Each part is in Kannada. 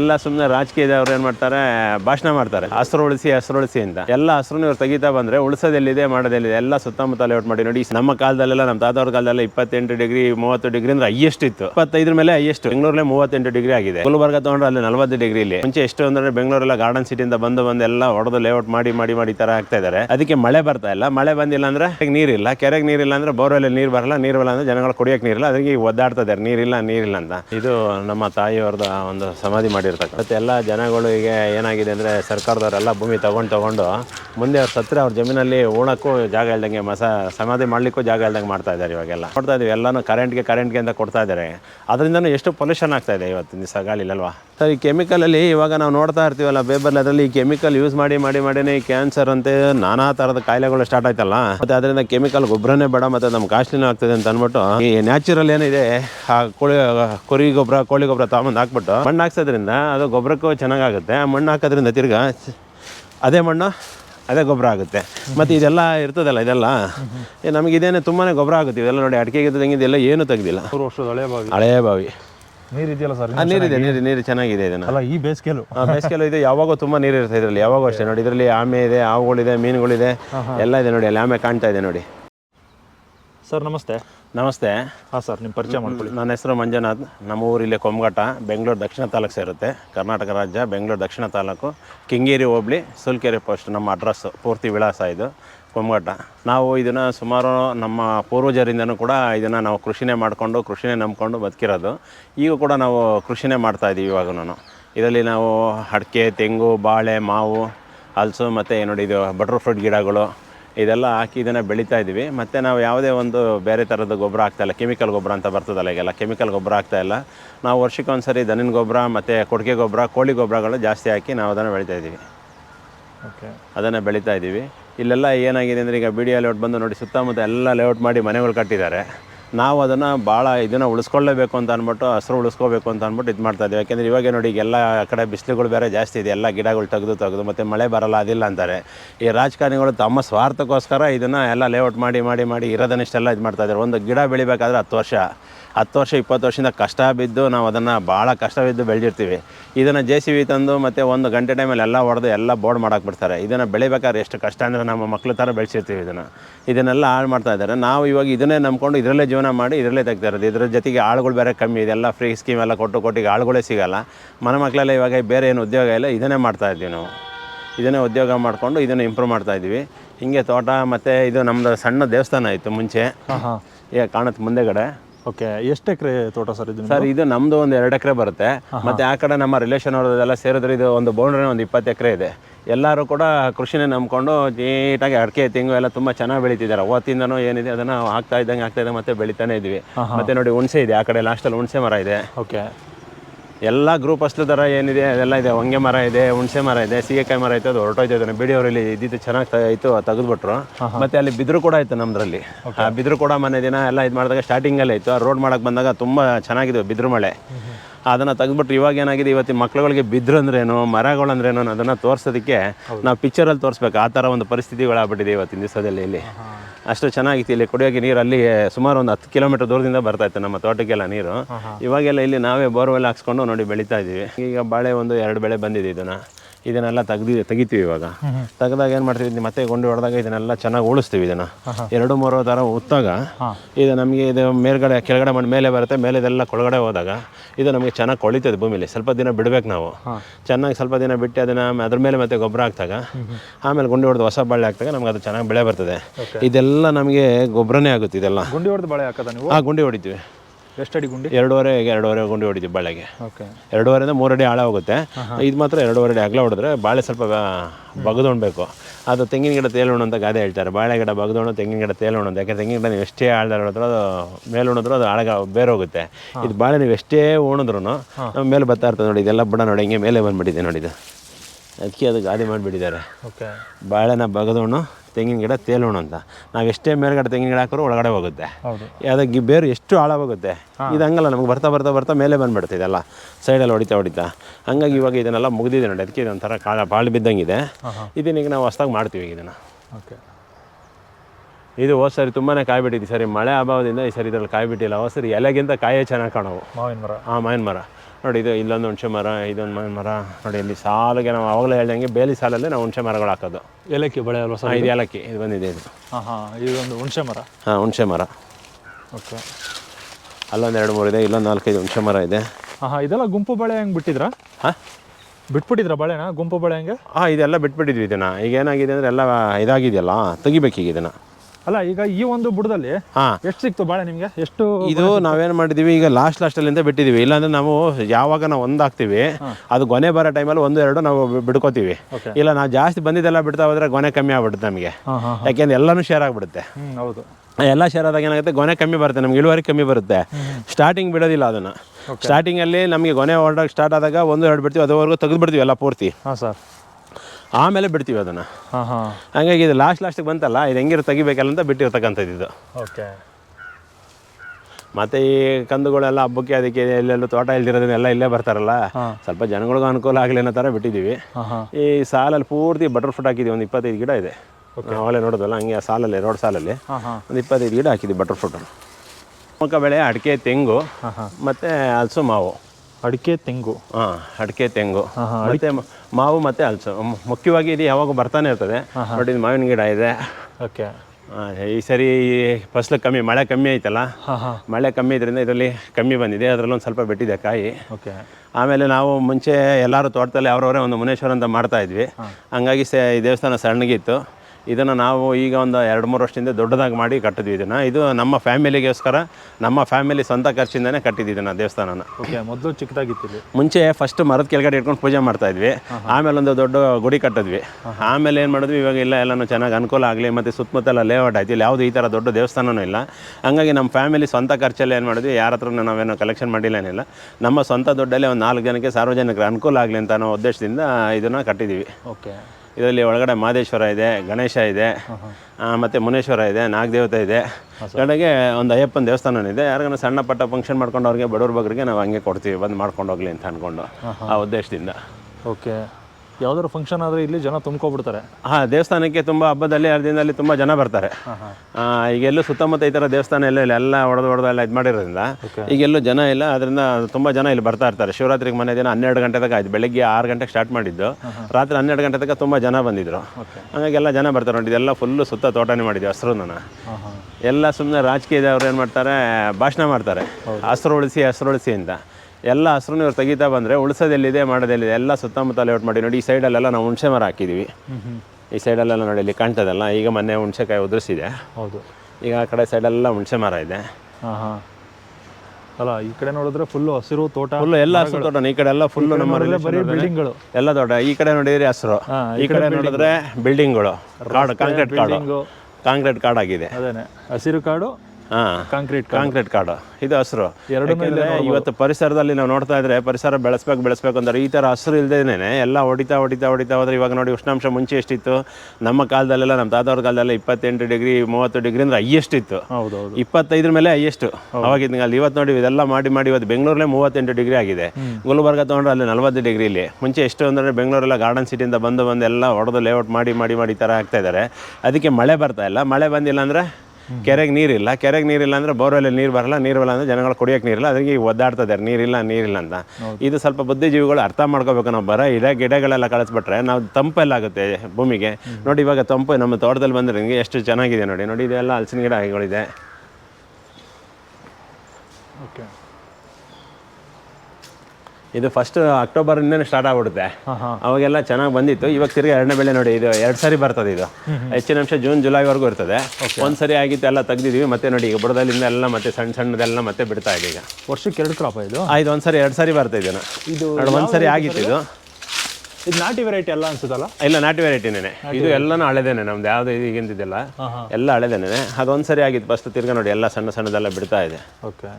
ಎಲ್ಲ ಸುಮ್ಮನೆ ರಾಜಕೀಯದವ್ರು ಏನು ಮಾಡ್ತಾರೆ, ಭಾಷಣ ಮಾಡ್ತಾರೆ. ಹಸ್ರು ಉಳಿಸಿ ಹಸ್ರು ಉಳಿಸಿ ಅಂತ. ಎಲ್ಲ ಹಸ್ರನ್ನ ಇವ್ರು ತೆಗಿತಾ ಬಂದರೆ ಉಳಿಸೋದೆಲ್ಲಿದೆ, ಮಾಡೋದೆಲ್ಲಿದೆ, ಎಲ್ಲ ಸುತ್ತಮುತ್ತ ಲೇಔಟ್ ಮಾಡಿ ನೋಡಿ. ನಮ್ಮ ಕಾಲದಲ್ಲೆಲ್ಲ, ನಮ್ಮ ತಾತವ್ರ ಕಾಲದಲ್ಲ ಇಪ್ಪತ್ತೆಂಟು ಡಿಗ್ರಿ, ಮೂವತ್ತು ಡಿಗ್ರಿ ಅಂದ್ರೆ ಹೈಯೆಸ್ಟ್ ಇತ್ತು. ಇಪ್ಪತ್ತೈದ್ರ ಮೇಲೆ ಹೈಯೆಸ್ಟ್ ಬೆಂಗಳೂರಲ್ಲೇ ಮೂವತ್ತೆಂಟು ಡಿಗ್ರಿ ಆಗಿದೆ. ಗುಲ್ಬರ್ಗ ತಗೊಂಡ್ರೆ ಅಲ್ಲಿ ನಲವತ್ತು ಡಿಗ್ರಿ ಇಲ್ಲಿ. ಮುಂಚೆ ಎಷ್ಟು ಅಂದ್ರೆ ಬೆಂಗಳೂರೆಲ್ಲ ಗಾರ್ಡನ್ ಸಿಟಿಯಿಂದ ಬಂದು ಬಂದು ಎಲ್ಲ ಹೊಡೆದು ಲೇಔಟ್ ಮಾಡಿ ಮಾಡಿ ಮಾಡಿ ತರ ಆಗ್ತಾ ಇದ್ದಾರೆ. ಅದಕ್ಕೆ ಮಳೆ ಬರ್ತಾ ಇಲ್ಲ. ಮಳೆ ಬಂದಿಲ್ಲ ಅಂದ್ರೆ ನೀರ್ ನೀರಿಲ್ಲ ಕೆರೆಗೆ ನೀರಿಲ್ಲ ಅಂದ್ರೆ ಬೋರ್ವೆಲ್ ನೀರು ಬರಲ್ಲ, ನೀರ್ ಬರಲ್ಲ ಅಂದ್ರೆ ಜನಗಳು ಕುಡಿಯೋಕೆ ನೀರಿಲ್ಲ ಅದಕ್ಕೆ ಒದ್ದಾಡ್ತಾ ಇದ್ದಾರೆ. ನೀರಿಲ್ಲ ನೀರಿಲ್ಲ ಅಂತ. ಇದು ನಮ್ಮ ತಾಯಿಯವ್ರದ ಒಂದು ಸಮಾಧಿ ಮಾಡಿರ್ತಕ್ಕ ಮತ್ತೆ ಎಲ್ಲ ಜನಗಳು ಈಗ ಏನಾಗಿದೆ ಅಂದ್ರೆ ಸರ್ಕಾರದವರೆಲ್ಲ ಭೂಮಿ ತಗೊಂಡು ತಗೊಂಡು ಮುಂದೆ ಅವ್ರು ಸತ್ರ ಅವ್ರ ಜಮೀನಲ್ಲಿ ಉಣಕ್ಕೂ ಜಾಗ ಇಲ್ದಂಗೆ ಮಸ ಸಮಾಧಿ ಮಾಡಲಿಕ್ಕೂ ಜಾಗ ಇಲ್ದಂಗೆ ಮಾಡ್ತಾ ಇದ್ದಾರೆ ಇವಾಗೆಲ್ಲ. ನೋಡ್ತಾ ಇದೀವಿ ಎಲ್ಲಾನು ಕರೆಂಟ್ಗೆ ಕರೆಂಟ್ಗೆ ಅಂತ ಕೊಡ್ತಾ ಇದ್ದಾರೆ. ಅದರಿಂದನೂ ಎಷ್ಟು ಪೊಲ್ಯೂಷನ್ ಆಗ್ತಾ ಇದೆ ಇವತ್ತಿನ ದಿವಸ ಗಾಳಿಲಲ್ವಾ ಸರ್, ಈ ಕೆಮಿಕಲಲ್ಲಿ ಇವಾಗ ನಾವು ನೋಡ್ತಾ ಇರ್ತೀವಲ್ಲ ಬೇಬಲ್ ಅದರಲ್ಲಿ ಈ ಕೆಮಿಕಲ್ ಯೂಸ್ ಮಾಡಿ ಮಾಡಿ, ಮಾಡಿನೇ ಕ್ಯಾನ್ಸರ್ ಅಂತೆ ನಾನಾ ಥರದ ಕಾಯಿಲೆಗಳು ಸ್ಟಾರ್ಟ್ ಆಯ್ತಲ್ಲ. ಮತ್ತೆ ಅದರಿಂದ ಕೆಮಿಕಲ್ ಗೊಬ್ಬರನೇ ಬೇಡ, ಮತ್ತೆ ನಮ್ಮ ಕಾಸ್ಟ್ಲಿನೂ ಆಗ್ತದೆ ಅಂತ ಅಂದ್ಬಿಟ್ಟು ಈ ನ್ಯಾಚುರಲ್ ಏನಿದೆ, ಆ ಕೋಳಿ ಕುರಿ ಗೊಬ್ಬರ, ಕೋಳಿ ಗೊಬ್ಬರ ತಗೊಂಬಂದು ಹಾಕ್ಬಿಟ್ಟು ಮಣ್ಣು ಹಾಕ್ಸೋದ್ರಿಂದ ಅದು ಗೊಬ್ಬರಕ್ಕೂ ಚೆನ್ನಾಗಾಗುತ್ತೆ. ಆ ಮಣ್ಣು ಹಾಕೋದ್ರಿಂದ ತಿರ್ಗಾ ಅದೇ ಮಣ್ಣು ಅದೇ ಗೊಬ್ಬರ ಆಗುತ್ತೆ. ಮತ್ತು ಇದೆಲ್ಲ ಇರ್ತದಲ್ಲ ಇದೆಲ್ಲ? ನಮಗೆ ಇದೇನೆ ತುಂಬಾ ಗೊಬ್ಬರ ಆಗುತ್ತೆ. ಇದೆಲ್ಲ ನೋಡಿ ಅಡಿಕೆ ತೆಂಗಿದೆಲ್ಲ ಏನೂ ತೆಗ್ದಿಲ್ಲ. ಮೂರು ವರ್ಷದ ಹಳೆ ಬಾವಿ. ಹಳೆ ಬಾವಿ. ನೀರು ಇದೆಯಲ್ಲ ಸರ್? ನೀರಿದೆ ನೀರು ನೀರು ಚೆನ್ನಾಗಿದೆ ಇದನ್ನು ಅಲ್ಲ ಈ ಬೇಸಿಗೆಲು ಬೇಸಿಗೆಲ್ಲ ಇದು. ಯಾವಾಗೋ ತುಂಬ ನೀರು ಇರುತ್ತೆ ಇದರಲ್ಲಿ. ಯಾವಾಗೋ ಅಷ್ಟೇ ನೋಡಿ. ಇದರಲ್ಲಿ ಆಮೆ ಇದೆ ಹಾವುಗಳಿದೆ ಮೀನುಗಳಿದೆ. ಎಲ್ಲ ಇದೆ ನೋಡಿ. ಅಲ್ಲಿ ಆಮೆ ಕಾಣ್ತಾ ಇದೆ ನೋಡಿ. ಸರ್ ನಮಸ್ತೆ. ನಮಸ್ತೆ. ಹಾಂ ಸರ್ ನಿಮ್ಮ ಪರಿಚಯ ಮಾಡ್ಕೊಳ್ಳಿ. ನನ್ನ ಹೆಸರು ಮಂಜುನಾಥ್. ನಮ್ಮ ಊರಿಲ್ಲೇ ಕೊಮ್ಮಘಟ್ಟ ಬೆಂಗಳೂರು ದಕ್ಷಿಣ ತಾಲೂಕು ಸೇರುತ್ತೆ. ಕರ್ನಾಟಕ ರಾಜ್ಯ ಬೆಂಗಳೂರು ದಕ್ಷಿಣ ತಾಲೂಕು. ಕಿಂಗೇರಿ ಹೋಬಳಿ ಸುಲ್ಕೆರೆ ಪೋಸ್ಟ್ ನಮ್ಮ ಅಡ್ರೆಸ್ಸು ಪೂರ್ತಿ ವಿಳಾಸ ಇದು ಕೊಮ್ಮಘಟ್ಟ ನಾವು ಇದನ್ನು ಸುಮಾರು ನಮ್ಮ ಪೂರ್ವಜರಿಂದನೂ ಕೂಡ ಇದನ್ನು ನಾವು ಕೃಷಿನೇ ಮಾಡಿಕೊಂಡು ಕೃಷಿನೇ ನಂಬ್ಕೊಂಡು ಬದುಕಿರೋದು. ಈಗ ಕೂಡ ನಾವು ಕೃಷಿನೇ ಮಾಡ್ತಾ ಇದ್ದೀವಿ ಇವಾಗೂ ಇದರಲ್ಲಿ ನಾವು ಅಡಿಕೆ ತೆಂಗು ಬಾಳೆ ಮಾವು ಹಲಸು ಮತ್ತು ನೋಡಿ ಇದು ಬಟರ್ ಫ್ರೂಟ್ ಗಿಡಗಳು ಇದೆಲ್ಲ ಹಾಕಿ ಇದನ್ನು ಬೆಳೀತಾ ಇದ್ದೀವಿ ಮತ್ತು ನಾವು ಯಾವುದೇ ಒಂದು ಬೇರೆ ಥರದ ಗೊಬ್ಬರ ಹಾಕ್ತಾಯಿಲ್ಲ ಕೆಮಿಕಲ್ ಗೊಬ್ಬರ ಅಂತ ಬರ್ತದಲ್ಲ ಈಗೆಲ್ಲ. ಕೆಮಿಕಲ್ ಗೊಬ್ಬರ ಹಾಕ್ತಾಯಿಲ್ಲ ನಾವು ವರ್ಷಕ್ಕೆ ಒಂದು ಸರಿ ದನಿನ ಗೊಬ್ಬರ ಮತ್ತು ಕೊಡುಗೆ ಗೊಬ್ಬರ ಕೋಳಿ ಗೊಬ್ಬರಗಳು ಜಾಸ್ತಿ ಹಾಕಿ ನಾವು ಅದನ್ನು ಬೆಳೀತಾ ಇದ್ದೀವಿ ಓಕೆ. ಅದನ್ನು ಬೆಳೀತಾ ಇದ್ದೀವಿ ಇಲ್ಲೆಲ್ಲ ಏನಾಗಿದೆ ಅಂದರೆ ಈಗ ಬಿ ಡಿ ಲೇಔಟ್ ಬಂದು ನೋಡಿ ಸುತ್ತಮುತ್ತ ಎಲ್ಲ ಲೇಔಟ್ ಮಾಡಿ ಮನೆಗಳು ಕಟ್ಟಿದ್ದಾರೆ. ನಾವು ಅದನ್ನು ಭಾಳ ಇದನ್ನು ಉಳಿಸ್ಕೊಳ್ಳೇಬೇಕು ಅಂತ ಅಂದ್ಬಿಟ್ಟು, ಹಸಿರು ಉಳಿಸ್ಕೋಬೇಕು ಅಂತ ಅಂದ್ಬಿಟ್ಟು ಇದು ಮಾಡ್ತಾ ಇದ್ದೀವಿ. ಯಾಕೆಂದರೆ ಇವಾಗ ನೋಡಿ, ಈಗ ಎಲ್ಲ ಕಡೆ ಬಿಸಿಲುಗಳು ಬೇರೆ ಜಾಸ್ತಿ ಇದೆ, ಎಲ್ಲ ಗಿಡಗಳು ತೆಗೆದು ತೆಗೆದು, ಮತ್ತು ಮಳೆ ಬರಲ್ಲ, ಅದಿಲ್ಲ ಅಂತಾರೆ. ಈ ರಾಜಕಾರಣಿಗಳು ತಮ್ಮ ಸ್ವಾರ್ಥಕ್ಕೋಸ್ಕರ ಇದನ್ನು ಎಲ್ಲ ಲೇಔಟ್ ಮಾಡಿ ಮಾಡಿ ಮಾಡಿ ಇರೋದನ್ನಿಷ್ಟೆಲ್ಲ ಇದು ಮಾಡ್ತಾ ಇದ್ದಾರೆ. ಒಂದು ಗಿಡ ಬೆಳಿಬೇಕಾದ್ರೆ ಹತ್ತು ವರ್ಷ. ಹತ್ತು ವರ್ಷ ಇಪ್ಪತ್ತು ವರ್ಷದಿಂದ ಕಷ್ಟ ಬಿದ್ದು ನಾವು ಅದನ್ನು ಭಾಳ ಕಷ್ಟ ಬಿದ್ದು ಬೆಳೆದಿರ್ತೀವಿ. ಇದನ್ನು ಜೆ ಸಿ ಬಿ ತಂದು ಮತ್ತು ಒಂದು ಗಂಟೆ ಟೈಮಲ್ಲಿ ಎಲ್ಲ ಹೊಡೆದು ಎಲ್ಲ ಬೋರ್ಡ್ ಮಾಡಾಕ್ಬಿಡ್ತಾರೆ ಇದನ್ನು ಬೆಳಿಬೇಕಾದ್ರೆ ಎಷ್ಟು ಕಷ್ಟ ಅಂದರೆ ನಮ್ಮ ಮಕ್ಕಳು ಥರ ಬೆಳೆಸಿರ್ತೀವಿ ಇದನ್ನು. ಇದನ್ನೆಲ್ಲ ಹಾಳು ಮಾಡ್ತಾ ಇದ್ದಾರೆ. ನಾವು ಇವಾಗ ಇದನ್ನೇ ನಂಬ್ಕೊಂಡು ಇದರಲ್ಲೇ ಜೀವನ ಮಾಡಿ ಇದರಲ್ಲೇ ತೆಗ್ತಾ ಇರೋದು. ಇದರ ಜೊತೆಗೆ ಆಳುಗಳು ಬೇರೆ ಕಮ್ಮಿ ಇದೆಲ್ಲ ಫ್ರೀ ಸ್ಕೀಮ್ ಎಲ್ಲ ಕೊಟ್ಟು ಕೊಟ್ಟಿಗೆ ಆಳುಗಳೇ ಸಿಗೋಲ್ಲ. ಮನೆ ಮಕ್ಕಳೆಲ್ಲ ಇವಾಗ ಬೇರೆ ಏನು ಉದ್ಯೋಗ ಇಲ್ಲ. ಇದನ್ನೇ ಮಾಡ್ತಾ ಇದ್ದೀವಿ ನಾವು. ಇದನ್ನೇ ಉದ್ಯೋಗ ಮಾಡಿಕೊಂಡು ಇದನ್ನು ಇಂಪ್ರೂವ್ ಮಾಡ್ತಾ ಇದ್ದೀವಿ. ಹಿಂಗೆ ತೋಟ ಮತ್ತು ಇದು ನಮ್ಮದು ಸಣ್ಣ ದೇವಸ್ಥಾನ ಇತ್ತು ಮುಂಚೆ. ಈಗ ಕಾಣುತ್ತೆ ಮುಂದೆಗಡೆ. ಓಕೆ ಎಷ್ಟು ಎಕರೆ ತೋಟ ಸರ್ ಇದು ಸರ್ ಇದು ನಮ್ದು ಒಂದು ಎರಡು ಎಕರೆ ಬರುತ್ತೆ. ಮತ್ತೆ ಆ ಕಡೆ ನಮ್ಮ ರಿಲೇಷನ್ ಅವ್ರದ್ದೆಲ್ಲ ಸೇರಿದ್ರೆ ಇದು ಒಂದು ಬೌಂಡ್ರಿ ಒಂದು ಇಪ್ಪತ್ತು ಎಕರೆ ಇದೆ. ಎಲ್ಲರೂ ಕೂಡ ಕೃಷಿನೇ ನಂಬ್ಕೊಂಡು ನೀಟಾಗಿ ಅಡಿಕೆ ತೆಂಗು ಎಲ್ಲ ತುಂಬ ಚೆನ್ನಾಗಿ ಬೆಳೀತಿದ್ದಾರೆ. ಅವತ್ತಿಂದನೂ ಏನಿದೆ ಅದನ್ನು ಹಾಕ್ತಾ ಇದ್ದಂಗೆ ಆಗ್ತಾ ಇದ್ದಂಗೆ ಮತ್ತೆ ಬೆಳಿತಾನೆ ಇದ್ವಿ. ಮತ್ತೆ ನೋಡಿ ಹುಣಸೆ ಇದೆ ಆ ಕಡೆ ಲಾಸ್ಟಲ್ಲಿ ಹುಣಸೆ ಮರ ಇದೆ. ಓಕೆ. ಎಲ್ಲ ಗ್ರೂಪ್ ಅಷ್ಟು ಥರ ಏನಿದೆ ಅದೆಲ್ಲ ಇದೆ. ಹೊಂಗೆ ಮರ ಇದೆ ಹುಣಸೆ ಮರ ಇದೆ ಸೀಗೆಕಾಯಿ ಮರ ಐತೆ ಅದು ಹೊರಟೋಯ್ತು ಬಿಡಿ ಅವರಲ್ಲಿ ಇದ್ದಿದ್ದು ಚೆನ್ನಾಗಿ ಇತ್ತು ತೆಗೆದುಬಿಟ್ರು. ಮತ್ತೆ ಅಲ್ಲಿ ಬಿದ್ರು ಕೂಡ ಇತ್ತು ನಮ್ಮದ್ರಲ್ಲಿ ಆ ಬಿದ್ರು ಕೂಡ ಮನೆ ದಿನ ಎಲ್ಲ ಇದು ಮಾಡಿದಾಗ ಸ್ಟಾರ್ಟಿಂಗಲ್ಲೇ ಇತ್ತು. ಆ ರೋಡ್ ಮಾಡೋಕ್ಕೆ ಬಂದಾಗ ತುಂಬ ಚೆನ್ನಾಗಿದ್ವು ಬಿದ್ರು ಮಳೆ. ಅದನ್ನು ತೆಗೆದ್ಬಿಟ್ರೆ ಇವಾಗ ಏನಾಗಿದೆ? ಇವತ್ತಿನ ಮಕ್ಳುಗಳಿಗೆ ಬಿದ್ರು ಅಂದ್ರೇನು ಮರಗಳು ಅಂದ್ರೇನು ಅದನ್ನು ತೋರಿಸೋದಕ್ಕೆ ನಾವು ಪಿಕ್ಚರಲ್ಲಿ ತೋರಿಸ್ಬೇಕು. ಆ ಥರ ಒಂದು ಪರಿಸ್ಥಿತಿಗಳಾಗ್ಬಿಟ್ಟಿದೆ ಇವತ್ತಿನ ದಿವಸದಲ್ಲಿ ಇಲ್ಲಿ. ಅಷ್ಟು ಚೆನ್ನಾಗಿತ್ತು ಇಲ್ಲಿ ಕುಡಿಯೋಕೆ ನೀರು. ಅಲ್ಲಿ ಸುಮಾರು ಒಂದು ಹತ್ತು ಕಿಲೋಮೀಟರ್ ದೂರದಿಂದ ಬರ್ತಾ ಇತ್ತು ನಮ್ಮ ತೋಟಕ್ಕೆಲ್ಲ ನೀರು. ಇವಾಗೆಲ್ಲ ಇಲ್ಲಿ ನಾವೇ ಬೋರ್ವೆಲ್ ಹಾಕ್ಸ್ಕೊಂಡು ನೋಡಿ ಬೆಳೀತಾ ಇದ್ದೀವಿ. ಈಗ ಬಾಳೆ ಒಂದು ಎರಡು ಬೆಳೆ ಬಂದಿದೆ ಇದನ್ನು. ಇದನ್ನೆಲ್ಲ ತೆಗ್ದು ತೆಗಿತೀವಿ ಇವಾಗ. ತೆಗೆದಾಗ ಏನು ಮಾಡ್ತೀವಿ? ಮತ್ತೆ ಗುಂಡಿ ಹೊಡೆದಾಗ ಇದನ್ನೆಲ್ಲ ಚೆನ್ನಾಗಿ ಉಳಿಸ್ತೀವಿ ಇದನ್ನು. ಎರಡು ಮೂರು ಥರ ಉತ್ತಾಗ ಇದು ನಮಗೆ ಇದು ಮೇಲ್ಗಡೆ ಕೆಳಗಡೆ ಮಾಡಿ ಮೇಲೆ ಬರುತ್ತೆ ಮೇಲೆ ಇದೆಲ್ಲ ಕೊಳಗಡೆ ಹೋದಾಗ ಇದು ನಮಗೆ ಚೆನ್ನಾಗಿ ಕೊಳಿತದೆ ಭೂಮಿಲಿ. ಸ್ವಲ್ಪ ದಿನ ಬಿಡಬೇಕು ನಾವು. ಚೆನ್ನಾಗಿ ಸ್ವಲ್ಪ ದಿನ ಬಿಟ್ಟು ಅದನ್ನು ಅದ್ರ ಮೇಲೆ ಮತ್ತೆ ಗೊಬ್ಬರ ಹಾಕ್ದಾಗ ಆಮೇಲೆ ಗುಂಡಿ ಹೊಡೆದು ಹೊಸ ಬಳ್ಳಿ ಹಾಕ್ದಾಗ ನಮ್ಗೆ ಅದು ಚೆನ್ನಾಗಿ ಬೆಳೆ ಬರ್ತದೆ. ಇದೆಲ್ಲ ನಮಗೆ ಗೊಬ್ಬರನೇ ಆಗುತ್ತೆ ಇದೆಲ್ಲ. ಗುಂಡಿ ಹೊಡೆದು ಬಾಳೆ ಹಾಕದ ನೀವು? ಆ ಗುಂಡಿ ಹೊಡಿತೀವಿ. ಎಷ್ಟು ಅಡಿ ಗುಂಡಿ? ಎರಡೂವರೆ ಎರಡೂವರೆ ಗುಂಡಿ ಹೊಡಿತೀವಿ ಬಾಳೆಗೆ ಓಕೆ. ಎರಡೂವರೆಯಿಂದ ಮೂರು ಅಡಿ ಆಳ ಹೋಗುತ್ತೆ. ಇದು ಮಾತ್ರ ಎರಡೂವರೆ ಅಡಿ ಅಗಲ ಹೊಡೆದ್ರೆ ಬಾಳೆ ಸ್ವಲ್ಪ ಬಗದೊಣ್ಬೇಕು. ಅದು ತೆಂಗಿನ ಗಿಡ ತೇಲೋಣ ಅಂತ ಗಾದೆ ಹೇಳ್ತಾರೆ. ಬಾಳೆ ಗಿಡ ಬಗದೋಣ ತೆಂಗಿನ ಗಿಡ ತೇಲೋಣ ಅಂತ ಯಾಕೆ ತೆಂಗಿನ ಗಿಡ ನೀವು ಎಷ್ಟೇ ಆಳ್ದಾರ ಹೊಡೆದ್ರೆ ಅದು ಮೇಲೆ ಉಣಿದ್ರು ಅದು ಆಳಗ ಬೇರೆ ಹೋಗುತ್ತೆ. ಇದು ಬಾಳೆ ನೀವು ಎಷ್ಟೇ ಉಣಿದ್ರು ನಮ್ಮ ಮೇಲೆ ಬರ್ತಾ ಇರ್ತದೆ ನೋಡಿ. ಇದೆಲ್ಲ ಬಡ ನೋಡಿ ಹಿಂಗೆ ಮೇಲೆ ಬಂದ್ಬಿಟ್ಟಿದೆ ನೋಡಿ ಇದು. ಅದಕ್ಕೆ ಅದು ಗಾದೆ ಮಾಡಿಬಿಟ್ಟಿದ್ದಾರೆ. ಓಕೆ. ಬಾಳೆನ ಬಗದೋಣು ತೆಂಗಿನ ಗಿಡ ತೇಲೋಣ ಅಂತ. ನಾವು ಎಷ್ಟೇ ಮೇಲ್ಗಡೆ ತೆಂಗಿನ ಗಿಡ ಹಾಕಿದ್ರು ಒಳಗಡೆ ಹೋಗುತ್ತೆ. ಅದಕ್ಕೆ ಬೇರು ಎಷ್ಟು ಆಳವಾಗುತ್ತೆ ಇದು ಹಂಗಲ್ಲ ನಮ್ಗೆ ಬರ್ತಾ ಬರ್ತಾ ಬರ್ತಾ ಮೇಲೆ ಬಂದ್ಬಿಡುತ್ತೆ ಇದೆಲ್ಲ. ಸೈಡಲ್ಲಿ ಹೊಡಿತಾ ಹೊಡಿತಾ. ಹಂಗಾಗಿ ಇವಾಗ ಇದನ್ನೆಲ್ಲ ಮುಗಿದಿದೆ ನೋಡಿ ಅದಕ್ಕೆ ಇದೊಂಥರ ಕಾಳ ಬಾಳು ಬಿದ್ದಂಗಿದೆ. ಇದನ್ನೀಗ ನಾವು ಹೊಸ್ದಾಗಿ ಮಾಡ್ತೀವಿ ಈಗ ಇದನ್ನು. ಓಕೆ. ಇದು ಹೋದ ಸರಿ ತುಂಬಾ ಕಾಯಿ ಸರಿ. ಮಳೆ ಅಭಾವದಿಂದ ಈ ಸರಿ ಇದ್ರಲ್ಲಿ ಕಾಯಿ ಬಿಟ್ಟಿಲ್ಲ ಹೋದ ಸರಿ ಎಲೆಗಿಂತ ಕಾಯೇ ಚೆನ್ನಾಗಿ ಕಾಣವು. ಮಾವಿನ ಮರ. ಆ ಮಾವಿನ ಮರ. ನೋಡಿ ಇದು ಇಲ್ಲೊಂದು ಹುಣಸೆ ಮರ ಇದೊಂದು ಮನೆ ಮರ. ನೋಡಿ ಇಲ್ಲಿ ಸಾಲಿಗೆ ನಾವು ಆವಾಗಲೇ ಹೇಳ್ದಂಗೆ ಬೇಲಿ ಸಾಲಲ್ಲಿ ನಾವು ಹುಣಸೆ ಮರಗಳು ಹಾಕೋದು. ಏಲಕ್ಕಿ ಬಳೆ ಅಲ್ವಾ ಸರ್ ಇದು ಏಲಕ್ಕಿ ಇದು ಬಂದಿದೆ ಇದು. ಹಾಂ ಹಾಂ ಇದೊಂದು ಹುಣಸೆ ಮರ? ಹಾಂ ಹುಣಸೆ ಮರ. ಓಕೆ. ಅಲ್ಲೊಂದು ಎರಡು ಮೂರು ಇದೆ ಇಲ್ಲೊಂದು ನಾಲ್ಕೈದು ಹುಣಸೆ ಮರ ಇದೆ. ಹಾಂ ಹಾಂ ಇದೆಲ್ಲ ಗುಂಪು ಬಳೆ ಹೆಂಗೆ ಬಿಟ್ಟಿದ್ರಾ? ಹಾಂ? ಬಿಟ್ಬಿಟ್ಟಿದ್ರಾ ಬಳೆನ ಗುಂಪು ಬಳೆ ಹೆಂಗೆ? ಹಾಂ ಇದೆಲ್ಲ ಬಿಟ್ಬಿಟ್ಟಿದ್ವಿ ಇದನ್ನು. ಈಗ ಏನಾಗಿದೆ ಅಂದರೆ ಎಲ್ಲ ಇದಾಗಿದೆಯಲ್ಲ ತೆಗಿಬೇಕೀಗ ಇದನ್ನು. ಅಲ್ಲ ಈಗ ಈ ಒಂದು ಬುಡದಲ್ಲಿ ಹಾಂ. ಎಷ್ಟು ಸಿಕ್ತು ಬಾಳೆ ನಿಮಗೆ? ಎಷ್ಟು ಇದು ನಾವೇನು ಮಾಡಿದ್ದೀವಿ ಈಗ ಲಾಸ್ಟ್ ಲಾಸ್ಟಲ್ಲಿಂದ ಬಿಟ್ಟಿದ್ದೀವಿ ಇಲ್ಲಾಂದ್ರೆ ನಾವು ಯಾವಾಗ ನಾವು ಒಂದು ಹಾಕ್ತೀವಿ ಅದು ಗೊನೆ ಬರೋ ಟೈಮಲ್ಲಿ ಒಂದು ಎರಡು ನಾವು ಬಿಡ್ಕೋತೀವಿ. ಇಲ್ಲ ನಾವು ಜಾಸ್ತಿ ಬಂದಿದ್ದೆಲ್ಲ ಬಿಡ್ತಾ ಹೋದ್ರೆ ಗೊನೆ ಕಮ್ಮಿ ಆಗ್ಬಿಡುತ್ತೆ ನಮಗೆ. ಯಾಕೆಂದ್ರೆ ಎಲ್ಲನೂ ಶೇರ್ ಆಗಿಬಿಡುತ್ತೆ. ಹೌದು. ಎಲ್ಲ ಶೇರ್ ಆದಾಗ ಏನಾಗುತ್ತೆ ಗೊನೆ ಕಮ್ಮಿ ಬರುತ್ತೆ ನಮ್ಗೆ ಇಳುವರಿ ಕಮ್ಮಿ ಬರುತ್ತೆ. ಸ್ಟಾರ್ಟಿಂಗ್ ಬಿಡೋದಿಲ್ಲ ಅದನ್ನು. ಸ್ಟಾರ್ಟಿಂಗಲ್ಲಿ ನಮಗೆ ಗೊನೆ ಹೊರಡೋಕೆ ಸ್ಟಾರ್ಟ್ ಆದಾಗ ಒಂದು ಎರಡು ಬಿಡ್ತೀವಿ ಅದುವರೆಗೂ ತೆಗೆದು ಬಿಡ್ತೀವಿ ಎಲ್ಲ ಪೂರ್ತಿ. ಹಾಂ ಸರ್ ಆಮೇಲೆ ಬಿಡ್ತೀವಿ ಅದನ್ನು. ಹಾಂ ಹಾಂ. ಹಂಗಾಗಿ ಇದು ಲಾಸ್ಟ್ ಲಾಸ್ಟಿಗೆ ಬಂತಲ್ಲ ಇದು ಹೆಂಗಿರೋ ತೆಗಿಬೇಕಲ್ಲ ಅಂತ ಬಿಟ್ಟಿರ್ತಕ್ಕಂಥದ್ದು ಇದು ಓಕೆ. ಮತ್ತು ಈ ಕಂದುಗಳೆಲ್ಲ ಹಬ್ಬಕ್ಕೆ ಅದಕ್ಕೆ ಎಲ್ಲೆಲ್ಲೂ ತೋಟ ಇಲ್ದಿರೋದನ್ನೆಲ್ಲ ಇಲ್ಲೇ ಬರ್ತಾರಲ್ಲ ಸ್ವಲ್ಪ ಜನಗಳಿಗೂ ಅನುಕೂಲ ಆಗಲಿ ಅನ್ನೋ ಥರ ಬಿಟ್ಟಿದ್ದೀವಿ. ಈ ಸಾಲಲ್ಲಿ ಪೂರ್ತಿ ಬಟರ್ ಫ್ರೂಟ್ ಹಾಕಿದ್ದೀವಿ ಒಂದು ಇಪ್ಪತ್ತೈದು ಗಿಡ ಇದೆ. ಅವಾಗಲೇ ನೋಡೋದಲ್ಲ ಹಂಗೆ ಆ ಸಾಲಲ್ಲಿ ರೋಡ್ ಸಾಲಲ್ಲಿ. ಒಂದು ಇಪ್ಪತ್ತೈದು ಗಿಡ ಹಾಕಿದ್ದೀವಿ ಬಟರ್ ಫ್ರೂಟ್ ಪ್ರಮುಖ ಬೆಳೆ ಅಡಿಕೆ ತೆಂಗು ಮತ್ತು ಹಲಸು ಮಾವು. ಅಡಿಕೆ ತೆಂಗು. ಹಾಂ ಅಡಿಕೆ ತೆಂಗು. ಹಾಂ ಮಾವು ಮತ್ತೆ ಹಲಸು ಮುಖ್ಯವಾಗಿ ಇದು ಯಾವಾಗ ಬರ್ತಾನೆ ಇರ್ತದೆ. ನೋಡಿ ಇದು ಮಾವಿನ ಗಿಡ ಇದೆ. ಓಕೆ. ಈ ಸರಿ ಫಸಲು ಕಮ್ಮಿ ಮಳೆ ಕಮ್ಮಿ ಐತಲ್ಲ ಮಳೆ ಕಮ್ಮಿ ಇದರಿಂದ ಇದರಲ್ಲಿ ಕಮ್ಮಿ ಬಂದಿದೆ. ಅದರಲ್ಲಿ ಒಂದು ಸ್ವಲ್ಪ ಬಿಟ್ಟಿದೆ ಕಾಯಿ. ಓಕೆ. ಆಮೇಲೆ ನಾವು ಮುಂಚೆ ಎಲ್ಲರೂ ತೋಟದಲ್ಲಿ ಅವರವರೇ ಒಂದು ಮುನೇಶ್ವರ ಅಂತ ಮಾಡ್ತಾ ಇದ್ವಿ. ಹಂಗಾಗಿ ಸೆ ಈ ದೇವಸ್ಥಾನ ಸಣ್ಣಗಿತ್ತು. ಇದನ್ನು ನಾವು ಈಗ ಒಂದು ಎರಡು ಮೂರು ವರ್ಷದಿಂದ ದೊಡ್ಡದಾಗಿ ಮಾಡಿ ಕಟ್ಟಿದ್ವಿ ಇದನ್ನು. ಇದು ನಮ್ಮ ಫ್ಯಾಮಿಲಿಗೋಸ್ಕರ ನಮ್ಮ ಫ್ಯಾಮಿಲಿ ಸ್ವಂತ ಖರ್ಚಿಂದನೇ ಕಟ್ಟಿದ್ವಿ ಇದನ್ನು ದೇವಸ್ಥಾನನ. ಓಕೆ ಮೊದಲು ಚಿಕ್ಕದಾಗಿತ್ತು ಇಲ್ಲಿ. ಮುಂಚೆ ಫಸ್ಟ್ ಮರದ ಕೆಳಗಡೆ ಇಟ್ಕೊಂಡು ಪೂಜೆ ಮಾಡ್ತಾ ಇದ್ವಿ. ಆಮೇಲೆ ಒಂದು ದೊಡ್ಡ ಗುಡಿ ಕಟ್ಟಿದ್ವಿ. ಆಮೇಲೆ ಏನು ಮಾಡಿದ್ವಿ ಇವಾಗ ಇಲ್ಲ ಎಲ್ಲನೂ ಚೆನ್ನಾಗಿ ಅನುಕೂಲ ಆಗಲಿ ಮತ್ತು ಸುತ್ತಮುತ್ತಲ ಲೇಔಟ್ ಆಯ್ತು. ಇಲ್ಲಿ ಯಾವುದು ಈ ಥರ ದೊಡ್ಡ ದೇವಸ್ಥಾನವೂ ಇಲ್ಲ. ಹಂಗಾಗಿ ನಮ್ಮ ಫ್ಯಾಮಿಲಿ ಸ್ವಂತ ಖರ್ಚಲ್ಲಿ ಏನು ಮಾಡಿದ್ವಿ ಯಾರ ಹತ್ರನೂ ನಾವೇನು ಕಲೆಕ್ಷನ್ ಮಾಡಿಲ್ಲ ಏನಿಲ್ಲ. ನಮ್ಮ ಸ್ವಂತ ದೊಡ್ಡಲ್ಲೇ ಒಂದು ನಾಲ್ಕು ಜನಕ್ಕೆ ಸಾರ್ವಜನಿಕರ ಅನುಕೂಲ ಆಗಲಿ ಅಂತ ಅನ್ನೋ ಉದ್ದೇಶದಿಂದ ಇದನ್ನು ಕಟ್ಟಿದ್ದೀವಿ. ಓಕೆ. ಇದರಲ್ಲಿ ಒಳಗಡೆ ಮಹದೇಶ್ವರ ಇದೆ ಗಣೇಶ ಇದೆ ಮತ್ತು ಮತ್ತೆ ಮುನೇಶ್ವರ ಇದೆ ನಾಗದೇವತೆ ಇದೆ. ಕಡೆಗೆ ಒಂದು ಅಯ್ಯಪ್ಪನ ದೇವಸ್ಥಾನ ಇದೆ. ಯಾರಿಗಾನ ಸಣ್ಣ ಪಟ್ಟ ಫಂಕ್ಷನ್ ಮಾಡ್ಕೊಂಡು ಅವ್ರಿಗೆ ಬಡವ್ರ ಬಗ್ಗರಿಗೆ ನಾವು ಹಂಗೆ ಕೊಡ್ತೀವಿ. ಬಂದು ಮಾಡ್ಕೊಂಡು ಹೋಗ್ಲಿ ಅಂತ ಅಂದ್ಕೊಂಡು ಆ ಉದ್ದೇಶದಿಂದ. ಓಕೆ ಯಾವ್ದಾದ್ರು ಫಂಕ್ಷನ್ ಆದರೆ ಇಲ್ಲಿ ಜನ ತುಂಬ್ಕೊಬಿಡ್ತಾರೆ. ಹಾಂ ದೇವಸ್ಥಾನಕ್ಕೆ ತುಂಬ ಹಬ್ಬದಲ್ಲಿ ಹರಿದಿನದಲ್ಲಿ ತುಂಬ ಜನ ಬರ್ತಾರೆ. ಈಗ ಎಲ್ಲೂ ಸುತ್ತಮುತ್ತ ಈ ಥರ ದೇವಸ್ಥಾನ ಎಲ್ಲ ಇಲ್ಲ ಎಲ್ಲ ಹೊಡೆದು ಹೊಡೆದು ಎಲ್ಲ ಇದು ಮಾಡಿರೋದ್ರಿಂದ ಈಗೆಲ್ಲೂ ಜನ ಇಲ್ಲ ಅದರಿಂದ ತುಂಬ ಜನ ಇಲ್ಲಿ ಬರ್ತಾ ಇರ್ತಾರೆ. ಶಿವರಾತ್ರಿಗೆ ಮನೆ ದಿನ ಹನ್ನೆರಡು ಗಂಟೆ ತನಕ ಆಯ್ತು ಬೆಳಗ್ಗೆ ಆರು ಗಂಟೆಗೆ ಸ್ಟಾರ್ಟ್ ಮಾಡಿದ್ದು. ರಾತ್ರಿ ಹನ್ನೆರಡು ಗಂಟೆ ತನಕ ತುಂಬ ಜನ ಬಂದಿದ್ರು. ಹಾಗಾಗಿ ಎಲ್ಲ ಜನ ಬರ್ತಾರೆ ನೋಡಿ ಇದೆಲ್ಲ ಫುಲ್ಲು ಸುತ್ತ ತೋಟನೇ ಮಾಡಿದ್ವಿ ಹಸ್ರನ್ನ ಎಲ್ಲ ಸುಮ್ಮನೆ ರಾಜಕೀಯದವ್ರು ಏನು ಮಾಡ್ತಾರೆ ಭಾಷಣ ಮಾಡ್ತಾರೆ. ಹಸ್ರು ಉಳಿಸಿ ಹಸ್ರು ಉಳಿಸಿ ಅಂತ. ಎಲ್ಲ ಹಸ್ರನ್ನ ಇವ್ರು ತೆಗಿತಾ ಬಂದರೆ ಉಳಿಸೋದೆಲ್ಲಿದೆ ಮಾಡೋದೆಲ್ಲಿದೆ ಎಲ್ಲ ಸುತ್ತಮುತ್ತ ಲೇಔಟ್ ಮಾಡಿ ನೋಡಿ ಈ ಸೈಡಲ್ಲೆಲ್ಲ ನಾವು ಹುಣಸೆ ಮರ ಹಾಕಿದ್ದೀವಿ ಈ ಸೈಡಲ್ಲೆಲ್ಲ ನೋಡಿ ಇಲ್ಲಿ ಕಾಣ್ತದಲ್ಲ ಈಗ ಮೊನ್ನೆ ಹುಣಸೆಕಾಯಿ ಉದುರಿಸಿದೆ. ಹೌದು. ಈಗ ಆ ಕಡೆ ಸೈಡೆಲ್ಲ ಹುಣಸೆ ಮರ ಇದೆ. ಹಾಂ ಹಾಂ. ಅಲ್ಲ ಈ ಕಡೆ ನೋಡಿದ್ರೆ ಫುಲ್ಲು ಹಸಿರು ತೋಟ ಫುಲ್ಲು ಎಲ್ಲ ಹಸಿರು ತೋಟ ಈ ಕಡೆ ಎಲ್ಲ ಫುಲ್ಲು ನಮ್ಮ ಬಿಲ್ಡಿಂಗ್ಗಳು ಎಲ್ಲ ತೋಟ ಈ ಕಡೆ ನೋಡಿದ್ರೆ ಹಸಿರು. ಈ ಕಡೆ ನೋಡಿದ್ರೆ ಬಿಲ್ಡಿಂಗ್ಗಳು ಕಾಡು ಕಾಂಕ್ರೀಟ್ ಕಾಡು. ಕಾಂಕ್ರೀಟ್ ಕಾಡಾಗಿದೆ. ಅದೇನೆ ಹಸಿರು ಕಾಡು ಕಾಂಕ್ರೀಟ್ ಕಾಂಕ್ರೀಟ್ ಕಾಡು. ಇದು ಹಸಿರು. ಎರಡು ಇಲ್ಲೇ ಇವತ್ತು ಪರಿಸರದಲ್ಲಿ ನಾವು ನೋಡ್ತಾ ಇದ್ರೆ ಪರಿಸರ ಬೆಳೆಸ್ಬೇಕು ಬೆಳೆಸ್ಬೇಕು ಅಂದ್ರೆ ಈ ಥರ ಹಸಿರು ಇಲ್ಲದೇನೆ ಎಲ್ಲ ಹೊಡಿತಾ ಹೊಡಿತಾ ಹೊಡಿತಾ ಹೋದ್ರೆ ಇವಾಗ ನೋಡಿ ಉಷ್ಣಾಂಶ ಮುಂಚೆ ಎಷ್ಟಿತ್ತು? ನಮ್ಮ ಕಾಲದಲ್ಲೆಲ್ಲ ನಮ್ಮ ತಾತವ್ರ ಕಾಲದಲ್ಲೇ ಇಪ್ಪತ್ತೆಂಟು ಡಿಗ್ರಿ ಮೂವತ್ತು ಡಿಗ್ರಿ ಅಂದ್ರೆ ಹೈಯೆಸ್ಟ್ ಇತ್ತು ಹೌದು ಹೌದು ಇಪ್ಪತ್ತೈದ್ರ ಮೇಲೆ ಹೈಯೆಸ್ಟ್ ಅವಾಗಿದ್ದ ಅಲ್ಲಿ ಇವತ್ತು ನೋಡಿ ಇದೆಲ್ಲ ಮಾಡಿ ಮಾಡಿ ಇವತ್ತು ಬೆಂಗಳೂರಲ್ಲೇ ಮೂವತ್ತೆಂಟು ಡಿಗ್ರಿ ಆಗಿದೆ. ಗುಲ್ಬರ್ಗ ತೊಗೊಂಡ್ರೆ ಅಲ್ಲಿ ಡಿಗ್ರಿ ಡಿಗ್ರಿಲಿ ಮುಂಚೆ ಎಷ್ಟು ಅಂದರೆ ಬೆಂಗಳೂರೆಲ್ಲ ಗಾರ್ಡನ್ ಸಿಟಿಯಿಂದ ಬಂದು ಬಂದು ಎಲ್ಲ ಹೊಡೆದು ಲೇಔಟ್ ಮಾಡಿ ಮಾಡಿ ಮಾಡಿ ಈ ಥರ ಆಗ್ತಾ ಇದ್ದಾರೆ. ಅದಕ್ಕೆ ಮಳೆ ಬರ್ತಾ ಇಲ್ಲ. ಮಳೆ ಬಂದಿಲ್ಲ ಅಂದರೆ ಕೆರೆಗೆ ನೀರಿಲ್ಲ. ಕೆರೆಗೆ ನೀರಿಲ್ಲ ಅಂದ್ರೆ ಬೋರ್ವೆಲ್ ನೀರು ಬರಲ್ಲ. ನೀರು ಬರಲ್ಲ ಅಂದ್ರೆ ಜನಗಳು ಕುಡಿಯೋಕೆ ನೀರಿಲ್ಲ. ಅದಕ್ಕೆ ಈಗ ಒದ್ದಾಡ್ತಾ ಇದ್ದಾರೆ ನೀರಿಲ್ಲ ನೀರಿಲ್ಲ ಅಂತ. ಇದು ಸ್ವಲ್ಪ ಬುದ್ಧಿಜೀವಿಗಳು ಅರ್ಥ ಮಾಡ್ಕೋಬೇಕು ನಾವು ಬರ ಇಡ ಗಿಡಗಳೆಲ್ಲ ಕಳಿಸ್ಬಿಟ್ರೆ ನಾವು ತಂಪೆಲ್ಲಾಗುತ್ತೆ ಭೂಮಿಗೆ. ನೋಡಿ ಇವಾಗ ತಂಪು ನಮ್ಮ ತೋಟದಲ್ಲಿ ಬಂದ್ರೆ ನಿಮಗೆ ಎಷ್ಟು ಚೆನ್ನಾಗಿದೆ ನೋಡಿ. ನೋಡಿ ಇದೆಲ್ಲ ಹಲಸಿನ ಗಿಡಗಳಿದೆ ಓಕೆ ಇದು ಫಸ್ಟ್ ಅಕ್ಟೋಬರಿಂದನೇ ಸ್ಟಾರ್ಟ್ ಆಗ್ಬಿಡುತ್ತೆ. ಅವಾಗೆಲ್ಲ ಚೆನ್ನಾಗಿ ಬಂದಿತ್ತು. ಇವಾಗ ತಿರ್ಗಿ ಎರಡನೇ ಬೆಳೆ ನೋಡಿ ಇದು ಎರಡು ಸಾರಿ ಬರ್ತದೆ ಇದು. ಹೆಚ್ಚಿನ ಅಂಶ ಜೂನ್ ಜುಲೈವರೆಗೂ ಇರ್ತದೆ. ಒಂದು ಸರಿ ಆಗಿತ್ತು ಎಲ್ಲ ತೆಗ್ದಿದ್ದೀವಿ ಮತ್ತೆ ನೋಡಿ ಈಗ ಬುಡದಲ್ಲಿಂದ ಎಲ್ಲ ಮತ್ತೆ ಸಣ್ಣ ಸಣ್ಣದೆಲ್ಲ ಮತ್ತೆ ಬಿಡ್ತಾ ಇದೆ ಈಗ. ವರ್ಷಕ್ಕೆ ಎರಡು ಕ್ರಾಪ್ ಇದು? ಐದು ಇದು ಒಂದು ಸರಿ ಎರಡು ಸಾರಿ ಬರ್ತಾ ಇದೆಯಾ ಇದು. ಒಂದು ಸರಿ ಆಗಿತ್ತು ಇದು? ಇದು. ನಾಟಿ ವೆರೈಟಿ ಎಲ್ಲ ಅನ್ಸುತ್ತಲ್ಲ? ಇಲ್ಲ ನಾಟಿ ವೆರೈಟಿನೇ ಇದು ಎಲ್ಲನೂ ಹಳೆದೇನೆ ನಮ್ದು ಯಾವ್ದು ಹಾಂ ಎಲ್ಲ ಹಳೆದೇನೆ. ಅದೊಂದ್ಸರಿ ಆಗಿತ್ತು. ಫಸ್ಟ್ ತಿರ್ಗಾ ನೋಡಿ ಎಲ್ಲ ಸಣ್ಣ ಸಣ್ಣದೆಲ್ಲ ಬಿಡ್ತಾ ಇದೆ. ಓಕೆ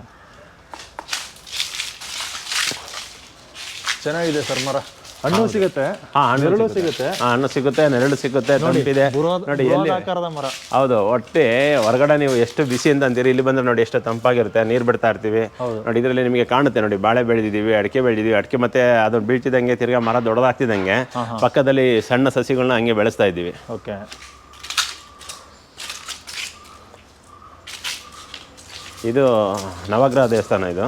ಚೆನ್ನಾಗಿದೆ ಸರ್ ಮರ. ಹಣ್ಣು ಸಿಗುತ್ತೆ. ಹಾ ಹಣ್ಣು ಸಿಗುತ್ತೆ. ಹಾ ಹಣ್ಣು ಸಿಗುತ್ತೆ ನೆರಳು ಸಿಗುತ್ತೆ ತಂಪಿದೆ. ನೋಡಿ ಎಲ್ಲಿ? ಆಕಾರದ ಮರ. ಹೌದು ಒಟ್ಟೆ ಹೊರಗಡೆ ನೀವು ಎಷ್ಟು ಬಿಸಿ ಅಂತ ಅಂತೀರಿ ಇಲ್ಲಿ ಬಂದ್ರೆ ನೋಡಿ ಎಷ್ಟು ತಂಪಾಗಿರುತ್ತೆ ನೀರು ಬಿಡ್ತಾ ಇರ್ತೀವಿ. ನೋಡಿ ಇದರಲ್ಲಿ ನಿಮಗೆ ಕಾಣುತ್ತೆ ನೋಡಿ ಬಾಳೆ ಬೆಳೆದಿದ್ದೀವಿ ಅಡಿಕೆ ಬೆಳೆದಿದ್ದೀವಿ ಅಡಿಕೆ ಮತ್ತೆ ಅದನ್ನ ಬೀಳ್ತಿದಂಗೆ ತಿರ್ಗಾ ಮರ ದೊಡ್ಡದಾಗ್ತಿದಂಗೆ ಪಕ್ಕದಲ್ಲಿ ಸಣ್ಣ ಸಸಿಗಳನ್ನ ಹಂಗೆ ಬೆಳೆಸ್ತಾ ಇದ್ದೀವಿ. ಓಕೆ. ಇದು ನವಗ್ರಹ ದೇವಸ್ಥಾನ ಇದು.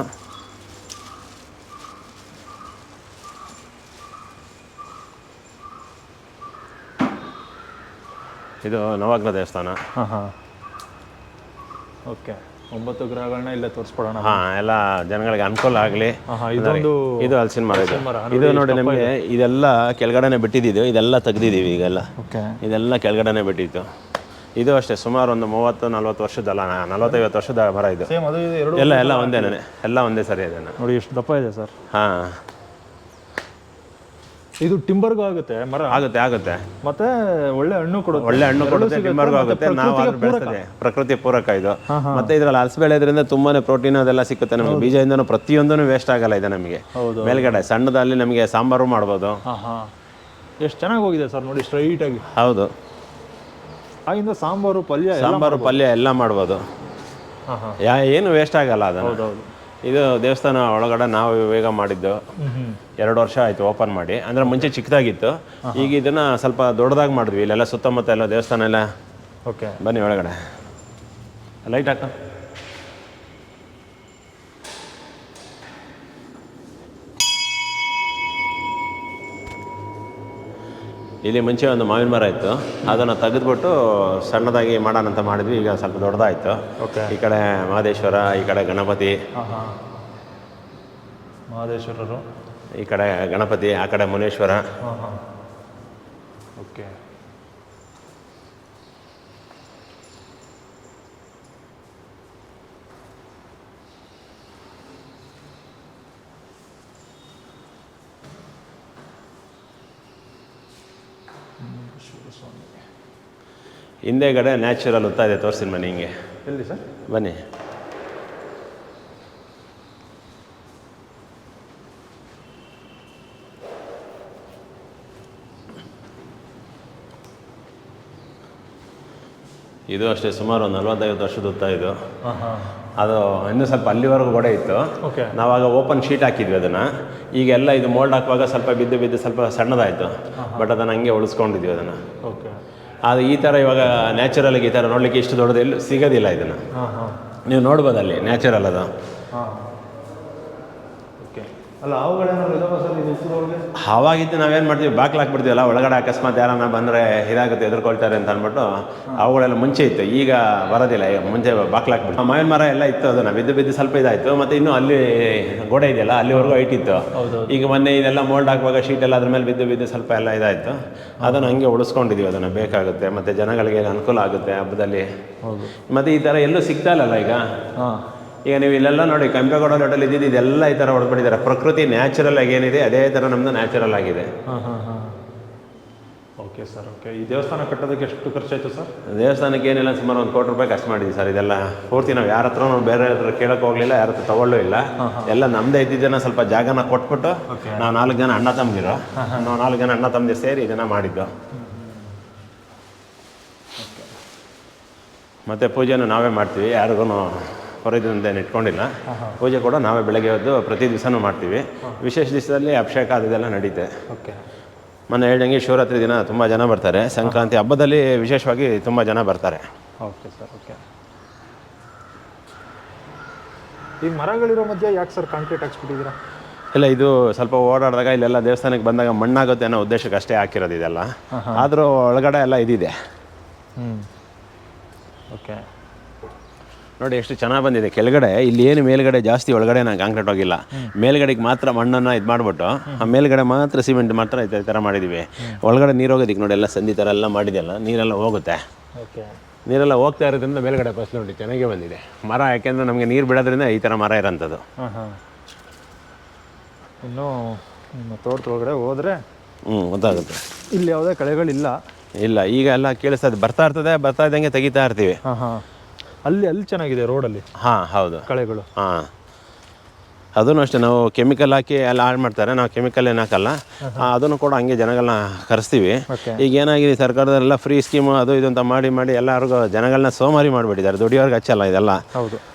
ಇದು ನವಗ್ರಹ ದೇವಸ್ಥಾನ. ಹಾಂ ಹಾಂ. ಓಕೆ ಒಂಬತ್ತು ಗ್ರಹಗಳನ್ನ ಇಲ್ಲೇ ತೋರಿಸ್ಕೊಡೋಣ ಹಾಂ ಎಲ್ಲ ಜನಗಳಿಗೆ ಅನುಕೂಲ ಆಗಲಿ. ಇದೊಂದು ಇದು ಹಲಸಿನ ಮರ ಇದು. ಇದು ನೋಡಿ ನಮಗೆ ಇದೆಲ್ಲ ಕೆಳಗಡೆನೆ ಬಿಟ್ಟಿದ್ದೀವಿ ಇದೆಲ್ಲ ತೆಗ್ದಿದ್ದೀವಿ ಈಗೆಲ್ಲ. ಓಕೆ ಇದೆಲ್ಲ ಕೆಳಗಡೆನೆ ಬಿಟ್ಟಿತ್ತು. ಇದು ಅಷ್ಟೇ ಸುಮಾರು ಒಂದು ಮೂವತ್ತು ನಲ್ವತ್ತು ವರ್ಷದಲ್ಲ ನಲ್ವತ್ತೈವತ್ತು ವರ್ಷದ ಮರ ಇದು. ಎಲ್ಲ ಎಲ್ಲ ಒಂದೇನೇ ಎಲ್ಲ ಒಂದೇ ಸರಿ ಇದೆ. ನೋಡಿ ಎಷ್ಟು ದಪ್ಪ ಇದೆ ಸರ್. ಹಾಂ. ಇದು ಟಿಂಬರ್ಗೂ ಆಗುತ್ತೆ ಮರ. ಆಗುತ್ತೆ ಆಗುತ್ತೆ. ಮತ್ತೆ ಒಳ್ಳೆ ಹಣ್ಣು ಕೊಡುತ್ತೆ. ಒಳ್ಳೆ ಹಣ್ಣು ಕೊಡುತ್ತೆ ಟಿಂಬರ್ಗೂ ಆಗುತ್ತೆ. ನಾವು ಆದ್ರೂ ಬೆಳೆಸ್ತದೆ ಪ್ರಕೃತಿ ಪೂರಕ ಇದು. ಮತ್ತೆ ಇದ್ರಲ್ಲಿ ಹಲಸು ಬೆಳೆಯೋದ್ರಿಂದ ತುಂಬಾನೇ ಪ್ರೋಟೀನ್ ಅದೆಲ್ಲ ಸಿಕ್ಕುತ್ತೆ. ನಮಗೆ ಬೀಜದಿಂದನೂ ಪ್ರತಿಯೊಂದೂ ವೇಸ್ಟ್ ಆಗಲ್ಲ ಇದೆ ನಮಗೆ. ಹೌದು. ಮೇಲ್ಗಡೆ ಸಣ್ಣದಲ್ಲಿ ನಮಗೆ ಸಾಂಬಾರು ಮಾಡ್ಬೋದು. ಎಷ್ಟು ಚೆನ್ನಾಗಿ ಹೋಗಿದೆ ಸರ್ ನೋಡಿ ಸ್ಟ್ರೈಟ್ ಆಗಿ. ಹೌದು. ಆಗಿಂದ ಸಾಂಬಾರು ಪಲ್ಯ ಎಲ್ಲ ಸಾಂಬಾರು ಪಲ್ಯ ಎಲ್ಲ ಮಾಡ್ಬೋದು. ಏನು ವೇಸ್ಟ್ ಆಗಲ್ಲ ಅದು ಹೌದೌದು ಇದು ದೇವಸ್ಥಾನ ಒಳಗಡೆ ನಾವು ಇವಾಗ ಮಾಡಿದ್ದು. ಎರಡು ವರ್ಷ ಆಯಿತು ಓಪನ್ ಮಾಡಿ. ಅಂದರೆ ಮುಂಚೆ ಚಿಕ್ಕದಾಗಿತ್ತು. ಈಗ ಇದನ್ನ ಸ್ವಲ್ಪ ದೊಡ್ಡದಾಗಿ ಮಾಡಿದ್ವಿ. ಇಲ್ಲೆಲ್ಲ ಸುತ್ತಮುತ್ತ ಎಲ್ಲ ದೇವಸ್ಥಾನ ಎಲ್ಲ ಓಕೆ ಬನ್ನಿ ಒಳಗಡೆ. ಲೈಟ್ ಹಾಕ. ಇಲ್ಲಿ ಮುಂಚೆ ಒಂದು ಮಾವಿನ ಮರ ಇತ್ತು. ಅದನ್ನು ತೆಗೆದುಬಿಟ್ಟು ಸಣ್ಣದಾಗಿ ಮಾಡೋಣ ಅಂತ ಮಾಡಿದ್ವಿ. ಈಗ ಸ್ವಲ್ಪ ದೊಡ್ಡದಾಯಿತು. ಓಕೆ. ಈ ಕಡೆ ಮಹದೇಶ್ವರ ಈ ಕಡೆ ಗಣಪತಿ. ಹಾಂ ಹಾಂ. ಮಹದೇಶ್ವರರು. ಈ ಕಡೆ ಗಣಪತಿ ಆ ಕಡೆ ಮುನೇಶ್ವರ. ಹಾಂ ಹಾಂ. ಓಕೆ. ಹಿಂದೆಗಡೆ ನ್ಯಾಚುರಲ್ ಉತ್ತಾ ಇದೆ ತೋರಿಸಿ ಬನ್ನಿ ಹಿಂಗೆ. ಎಲ್ಲಿ ಸರ್? ಬನ್ನಿ. ಇದು ಅಷ್ಟೇ ಸುಮಾರು ಒಂದು ನಲ್ವತ್ತೈವತ್ತು ವರ್ಷದ ಉತ್ತ ಇದು. ಅದು ಇನ್ನೂ ಸ್ವಲ್ಪ ಅಲ್ಲಿವರೆಗೂ ಗೋಡೆ ಇತ್ತು. ಓಕೆ. ನಾವಾಗ ಓಪನ್ ಶೀಟ್ ಹಾಕಿದ್ವಿ ಅದನ್ನು. ಈಗೆಲ್ಲ ಇದು ಮೋಲ್ಡ್ ಹಾಕುವಾಗ ಸ್ವಲ್ಪ ಬಿದ್ದು ಬಿದ್ದು ಸ್ವಲ್ಪ ಸಣ್ಣದಾಯಿತು. ಬಟ್ ಅದನ್ನು ಹಂಗೆ ಉಳಿಸ್ಕೊಂಡಿದ್ವಿ ಅದನ್ನು. ಓಕೆ. ಅದು ಈ ಥರ ಇವಾಗ ನ್ಯಾಚುರಲ್ ಈ ಥರ ನೋಡಲಿಕ್ಕೆ ಇಷ್ಟು ದೊಡ್ಡದು ಎಲ್ಲೂ ಸಿಗೋದಿಲ್ಲ ಇದನ್ನು. ನೀವು ನೋಡ್ಬೋದಲ್ಲಿ ನ್ಯಾಚುರಲ್ ಅದು. ಅಲ್ಲ ಅವಾಗಿದ್ದು ನಾವೇನು ಮಾಡ್ತೀವಿ? ಬಾಕ್ಲು ಹಾಕ್ಬಿಡ್ತೀವಲ್ಲ ಒಳಗಡೆ ಅಕಸ್ಮಾತ್ ಯಾರನ್ನ ಬಂದರೆ ಇದಾಗುತ್ತೆ ಎದುರ್ಕೊಳ್ತಾರೆ ಅಂತ ಅಂದ್ಬಿಟ್ಟು ಅವುಗಳೆಲ್ಲ ಮುಂಚೆ ಇತ್ತು ಈಗ ಬರೋದಿಲ್ಲ ಈಗ ಮುಂಚೆ ಬಾಕ್ಲು ಹಾಕ್ಬಿಟ್ಟು ಮಾವಿನ ಮರ ಎಲ್ಲ ಇತ್ತು ಅದನ್ನು ಬಿದ್ದು ಬಿದ್ದು ಸ್ವಲ್ಪ ಇದಾಯಿತು ಮತ್ತು ಇನ್ನೂ ಅಲ್ಲಿ ಗೋಡೆ ಇದೆಯಲ್ಲ ಅಲ್ಲಿವರೆಗೂ ಹೈಟ್ ಇತ್ತು. ಹೌದು ಈಗ ಮೊನ್ನೆ ಇದೆಲ್ಲ ಮೋಲ್ಡ್ ಹಾಕುವಾಗ ಶೀಟ್ ಎಲ್ಲ ಅದ್ರ ಮೇಲೆ ಬಿದ್ದು ಬಿದ್ದು ಸ್ವಲ್ಪ ಎಲ್ಲ ಇದಾಯಿತು. ಅದನ್ನು ಹಂಗೆ ಉಳಿಸ್ಕೊಂಡಿದ್ದೀವಿ ಅದನ್ನು ಬೇಕಾಗುತ್ತೆ ಮತ್ತು ಜನಗಳಿಗೆ ಅನುಕೂಲ ಆಗುತ್ತೆ ಹಬ್ಬದಲ್ಲಿ. ಮತ್ತು ಈ ಥರ ಎಲ್ಲೂ ಸಿಗ್ತಾ ಇಲ್ಲಲ್ಲ ಈಗ? ಹಾಂ. ಈಗ ನೀವು ಇಲ್ಲೆಲ್ಲ ನೋಡಿ ಕೆಂಪೇಗೌಡ ಹೋಟೆಲ್ ಇದ್ದಿದ್ದು ಇದೆಲ್ಲ ಈ ಥರ ಹೊಡ್ಬಿಟ್ಟಿದ್ದಾರೆ ಪ್ರಕೃತಿ ನ್ಯಾಚುರಲ್ ಆಗಿ ಏನಿದೆ ಅದೇ ಥರ ನಮ್ಮದು ನ್ಯಾಚುರಲ್ ಆಗಿದೆ. ಹಾಂ ಹಾಂ ಹಾಂ. Okay sir okay. ಈ ದೇವಸ್ಥಾನ ಕಟ್ಟೋದಕ್ಕೆ ಎಷ್ಟು ಖರ್ಚಾಯಿತು ಸರ್? ದೇವಸ್ಥಾನಕ್ಕೆ ಏನಿಲ್ಲ ಸುಮಾರು ಒಂದು ಕೋಟಿ ರೂಪಾಯಿ ಖರ್ಚು ಮಾಡಿದ್ವಿ ಸರ್. ಇದೆಲ್ಲ ಪೂರ್ತಿ ನಾವು ಯಾರ ಹತ್ರ ಬೇರೆ ಹತ್ರ ಕೇಳಕ್ಕೆ ಹೋಗಲಿಲ್ಲ ಯಾರ ಹತ್ರ ತಗೊಳ್ಳೂ ಇಲ್ಲ. ಎಲ್ಲ ನಮ್ಮದೇ ಇದ್ದಿದ್ದನ್ನು ಸ್ವಲ್ಪ ಜಾಗನ ಕೊಟ್ಬಿಟ್ಟು ನಾವು ನಾಲ್ಕು ಜನ ಅಣ್ಣ ತಮ್ಮದಿರು. ನಾವು ನಾಲ್ಕು ಜನ ಅಣ್ಣ ತಮ್ಮದಿರು ಸೇರಿ ಇದನ್ನು ಮಾಡಿದ್ದು. ಮತ್ತು ಪೂಜೆನೂ ನಾವೇ ಮಾಡ್ತೀವಿ ಯಾರಿಗೂ ಹೊರದಿಂದ ಇಟ್ಕೊಂಡಿಲ್ಲ. ಪೂಜೆ ಕೂಡ ನಾವೇ ಬೆಳಗ್ಗೆ ಎದ್ದು ಪ್ರತಿ ದಿವಸನೂ ಮಾಡ್ತೀವಿ. ವಿಶೇಷ ದಿವಸದಲ್ಲಿ ಅಭಿಷೇಕ ಅದೆಲ್ಲ ನಡೀತೆ. ಓಕೆ. ಮೊನ್ನೆ ಹೇಳಿದಂಗೆ ಶಿವರಾತ್ರಿ ದಿನ ತುಂಬ ಜನ ಬರ್ತಾರೆ. ಸಂಕ್ರಾಂತಿ ಹಬ್ಬದಲ್ಲಿ ವಿಶೇಷವಾಗಿ ತುಂಬ ಜನ ಬರ್ತಾರೆ. Okay sir okay. ಈ ಮರಗಳಿರೋ ಮಧ್ಯೆ ಯಾಕೆ ಸರ್ ಕಾಂಕ್ರೀಟ್ ಹಾಕ್ಸ್ಬಿಟ್ಟಿದ್ದೀರಾ? ಇಲ್ಲ ಇದು ಸ್ವಲ್ಪ ಓಡಾಡಿದಾಗ ಇಲ್ಲೆಲ್ಲ ದೇವಸ್ಥಾನಕ್ಕೆ ಬಂದಾಗ ಮಣ್ಣಾಗುತ್ತೆ ಅನ್ನೋ ಉದ್ದೇಶಕ್ಕೆ ಅಷ್ಟೇ ಹಾಕಿರೋದು ಇದೆಲ್ಲ. ಆದರೂ ಒಳಗಡೆ ಎಲ್ಲ ಇದಿದೆ. ಹ್ಞೂ ಓಕೆ. ನೋಡಿ ಎಷ್ಟು ಚೆನ್ನಾಗಿ ಬಂದಿದೆ. ಕೆಳಗಡೆ ಇಲ್ಲಿ ಏನು ಮೇಲ್ಗಡೆ ಜಾಸ್ತಿ ಒಳಗಡೆ ನಾನು ಕಾಂಕ್ರೀಟ್ ಹೋಗಿಲ್ಲ. ಮೇಲ್ಗಡೆಗೆ ಮಾತ್ರ ಮಣ್ಣನ್ನು ಇದು ಮಾಡಿಬಿಟ್ಟು ಆ ಮೇಲ್ಗಡೆ ಮಾತ್ರ ಸಿಮೆಂಟ್ ಮಾತ್ರ ಈ ಥರ ಮಾಡಿದ್ದೀವಿ ಒಳಗಡೆ ನೀರು ಹೋಗೋದಿಕ್ಕೆ ನೋಡಿ ಎಲ್ಲ ಸಂಧಿ ಥರ ಎಲ್ಲ ಮಾಡಿದೆಯಲ್ಲ ನೀರೆಲ್ಲ ಹೋಗುತ್ತೆ. ಓಕೆ. ನೀರೆಲ್ಲ ಹೋಗ್ತಾ ಇರೋದ್ರಿಂದ ಮೇಲ್ಗಡೆ ಫಸ್ಟ್ ನೋಡಿ ಚೆನ್ನಾಗೇ ಬಂದಿದೆ. ಮರ ಯಾಕೆಂದರೆ ನಮಗೆ ನೀರು ಬಿಡೋದ್ರಿಂದ ಈ ಥರ ಮರ ಇರೋಂಥದ್ದು. ಇನ್ನು ನಿಮ್ಮ ತೋಟದೊಳಗಡೆ ಹೋದರೆ ಹ್ಞೂ ಗೊತ್ತಾಗುತ್ತೆ. ಇಲ್ಲಿ ಯಾವುದೇ ಕಳೆಗಳಿಲ್ಲ. ಇಲ್ಲ ಈಗ ಎಲ್ಲ ಕೇಳಿಸ್ತದೆ ಬರ್ತಾ ಇರ್ತದೆ ಬರ್ತಾ ಇದ್ದಂಗೆ ತೆಗಿತಾ ಇರ್ತೀವಿ. ಹಾಂ ಹಾಂ. ಅಲ್ಲಿ ಅಲ್ಲಿ ಚೆನ್ನಾಗಿದೆ ರೋಡಲ್ಲಿ ಹಾಂ ಹೌದು. ಕಳೆಗಳು. ಹಾಂ. ಅದನ್ನು ಅಷ್ಟೇ ನಾವು ಕೆಮಿಕಲ್ ಹಾಕಿ ಎಲ್ಲ ಹಾಳು ಮಾಡ್ತಾರೆ. ನಾವು ಕೆಮಿಕಲ್ ಏನು ಹಾಕಲ್ಲ. ಅದನ್ನು ಕೂಡ ಹಂಗೆ ಜನಗಳನ್ನ ಕರೆಸ್ತೀವಿ. ಈಗ ಏನಾಗಿದೆ ಸರ್ಕಾರದಲ್ಲೆಲ್ಲ ಫ್ರೀ ಸ್ಕೀಮು ಅದು ಇದು ಅಂತ ಮಾಡಿ ಮಾಡಿ ಎಲ್ಲರಿಗೂ ಜನಗಳನ್ನ ಸೋಮಾರಿ ಮಾಡಿಬಿಟ್ಟಿದ್ದಾರೆ. ದುಡಿಯೋರ್ಗೆ ಹಚ್ಚಲ್ಲ ಇದೆಲ್ಲ. ಹೌದು.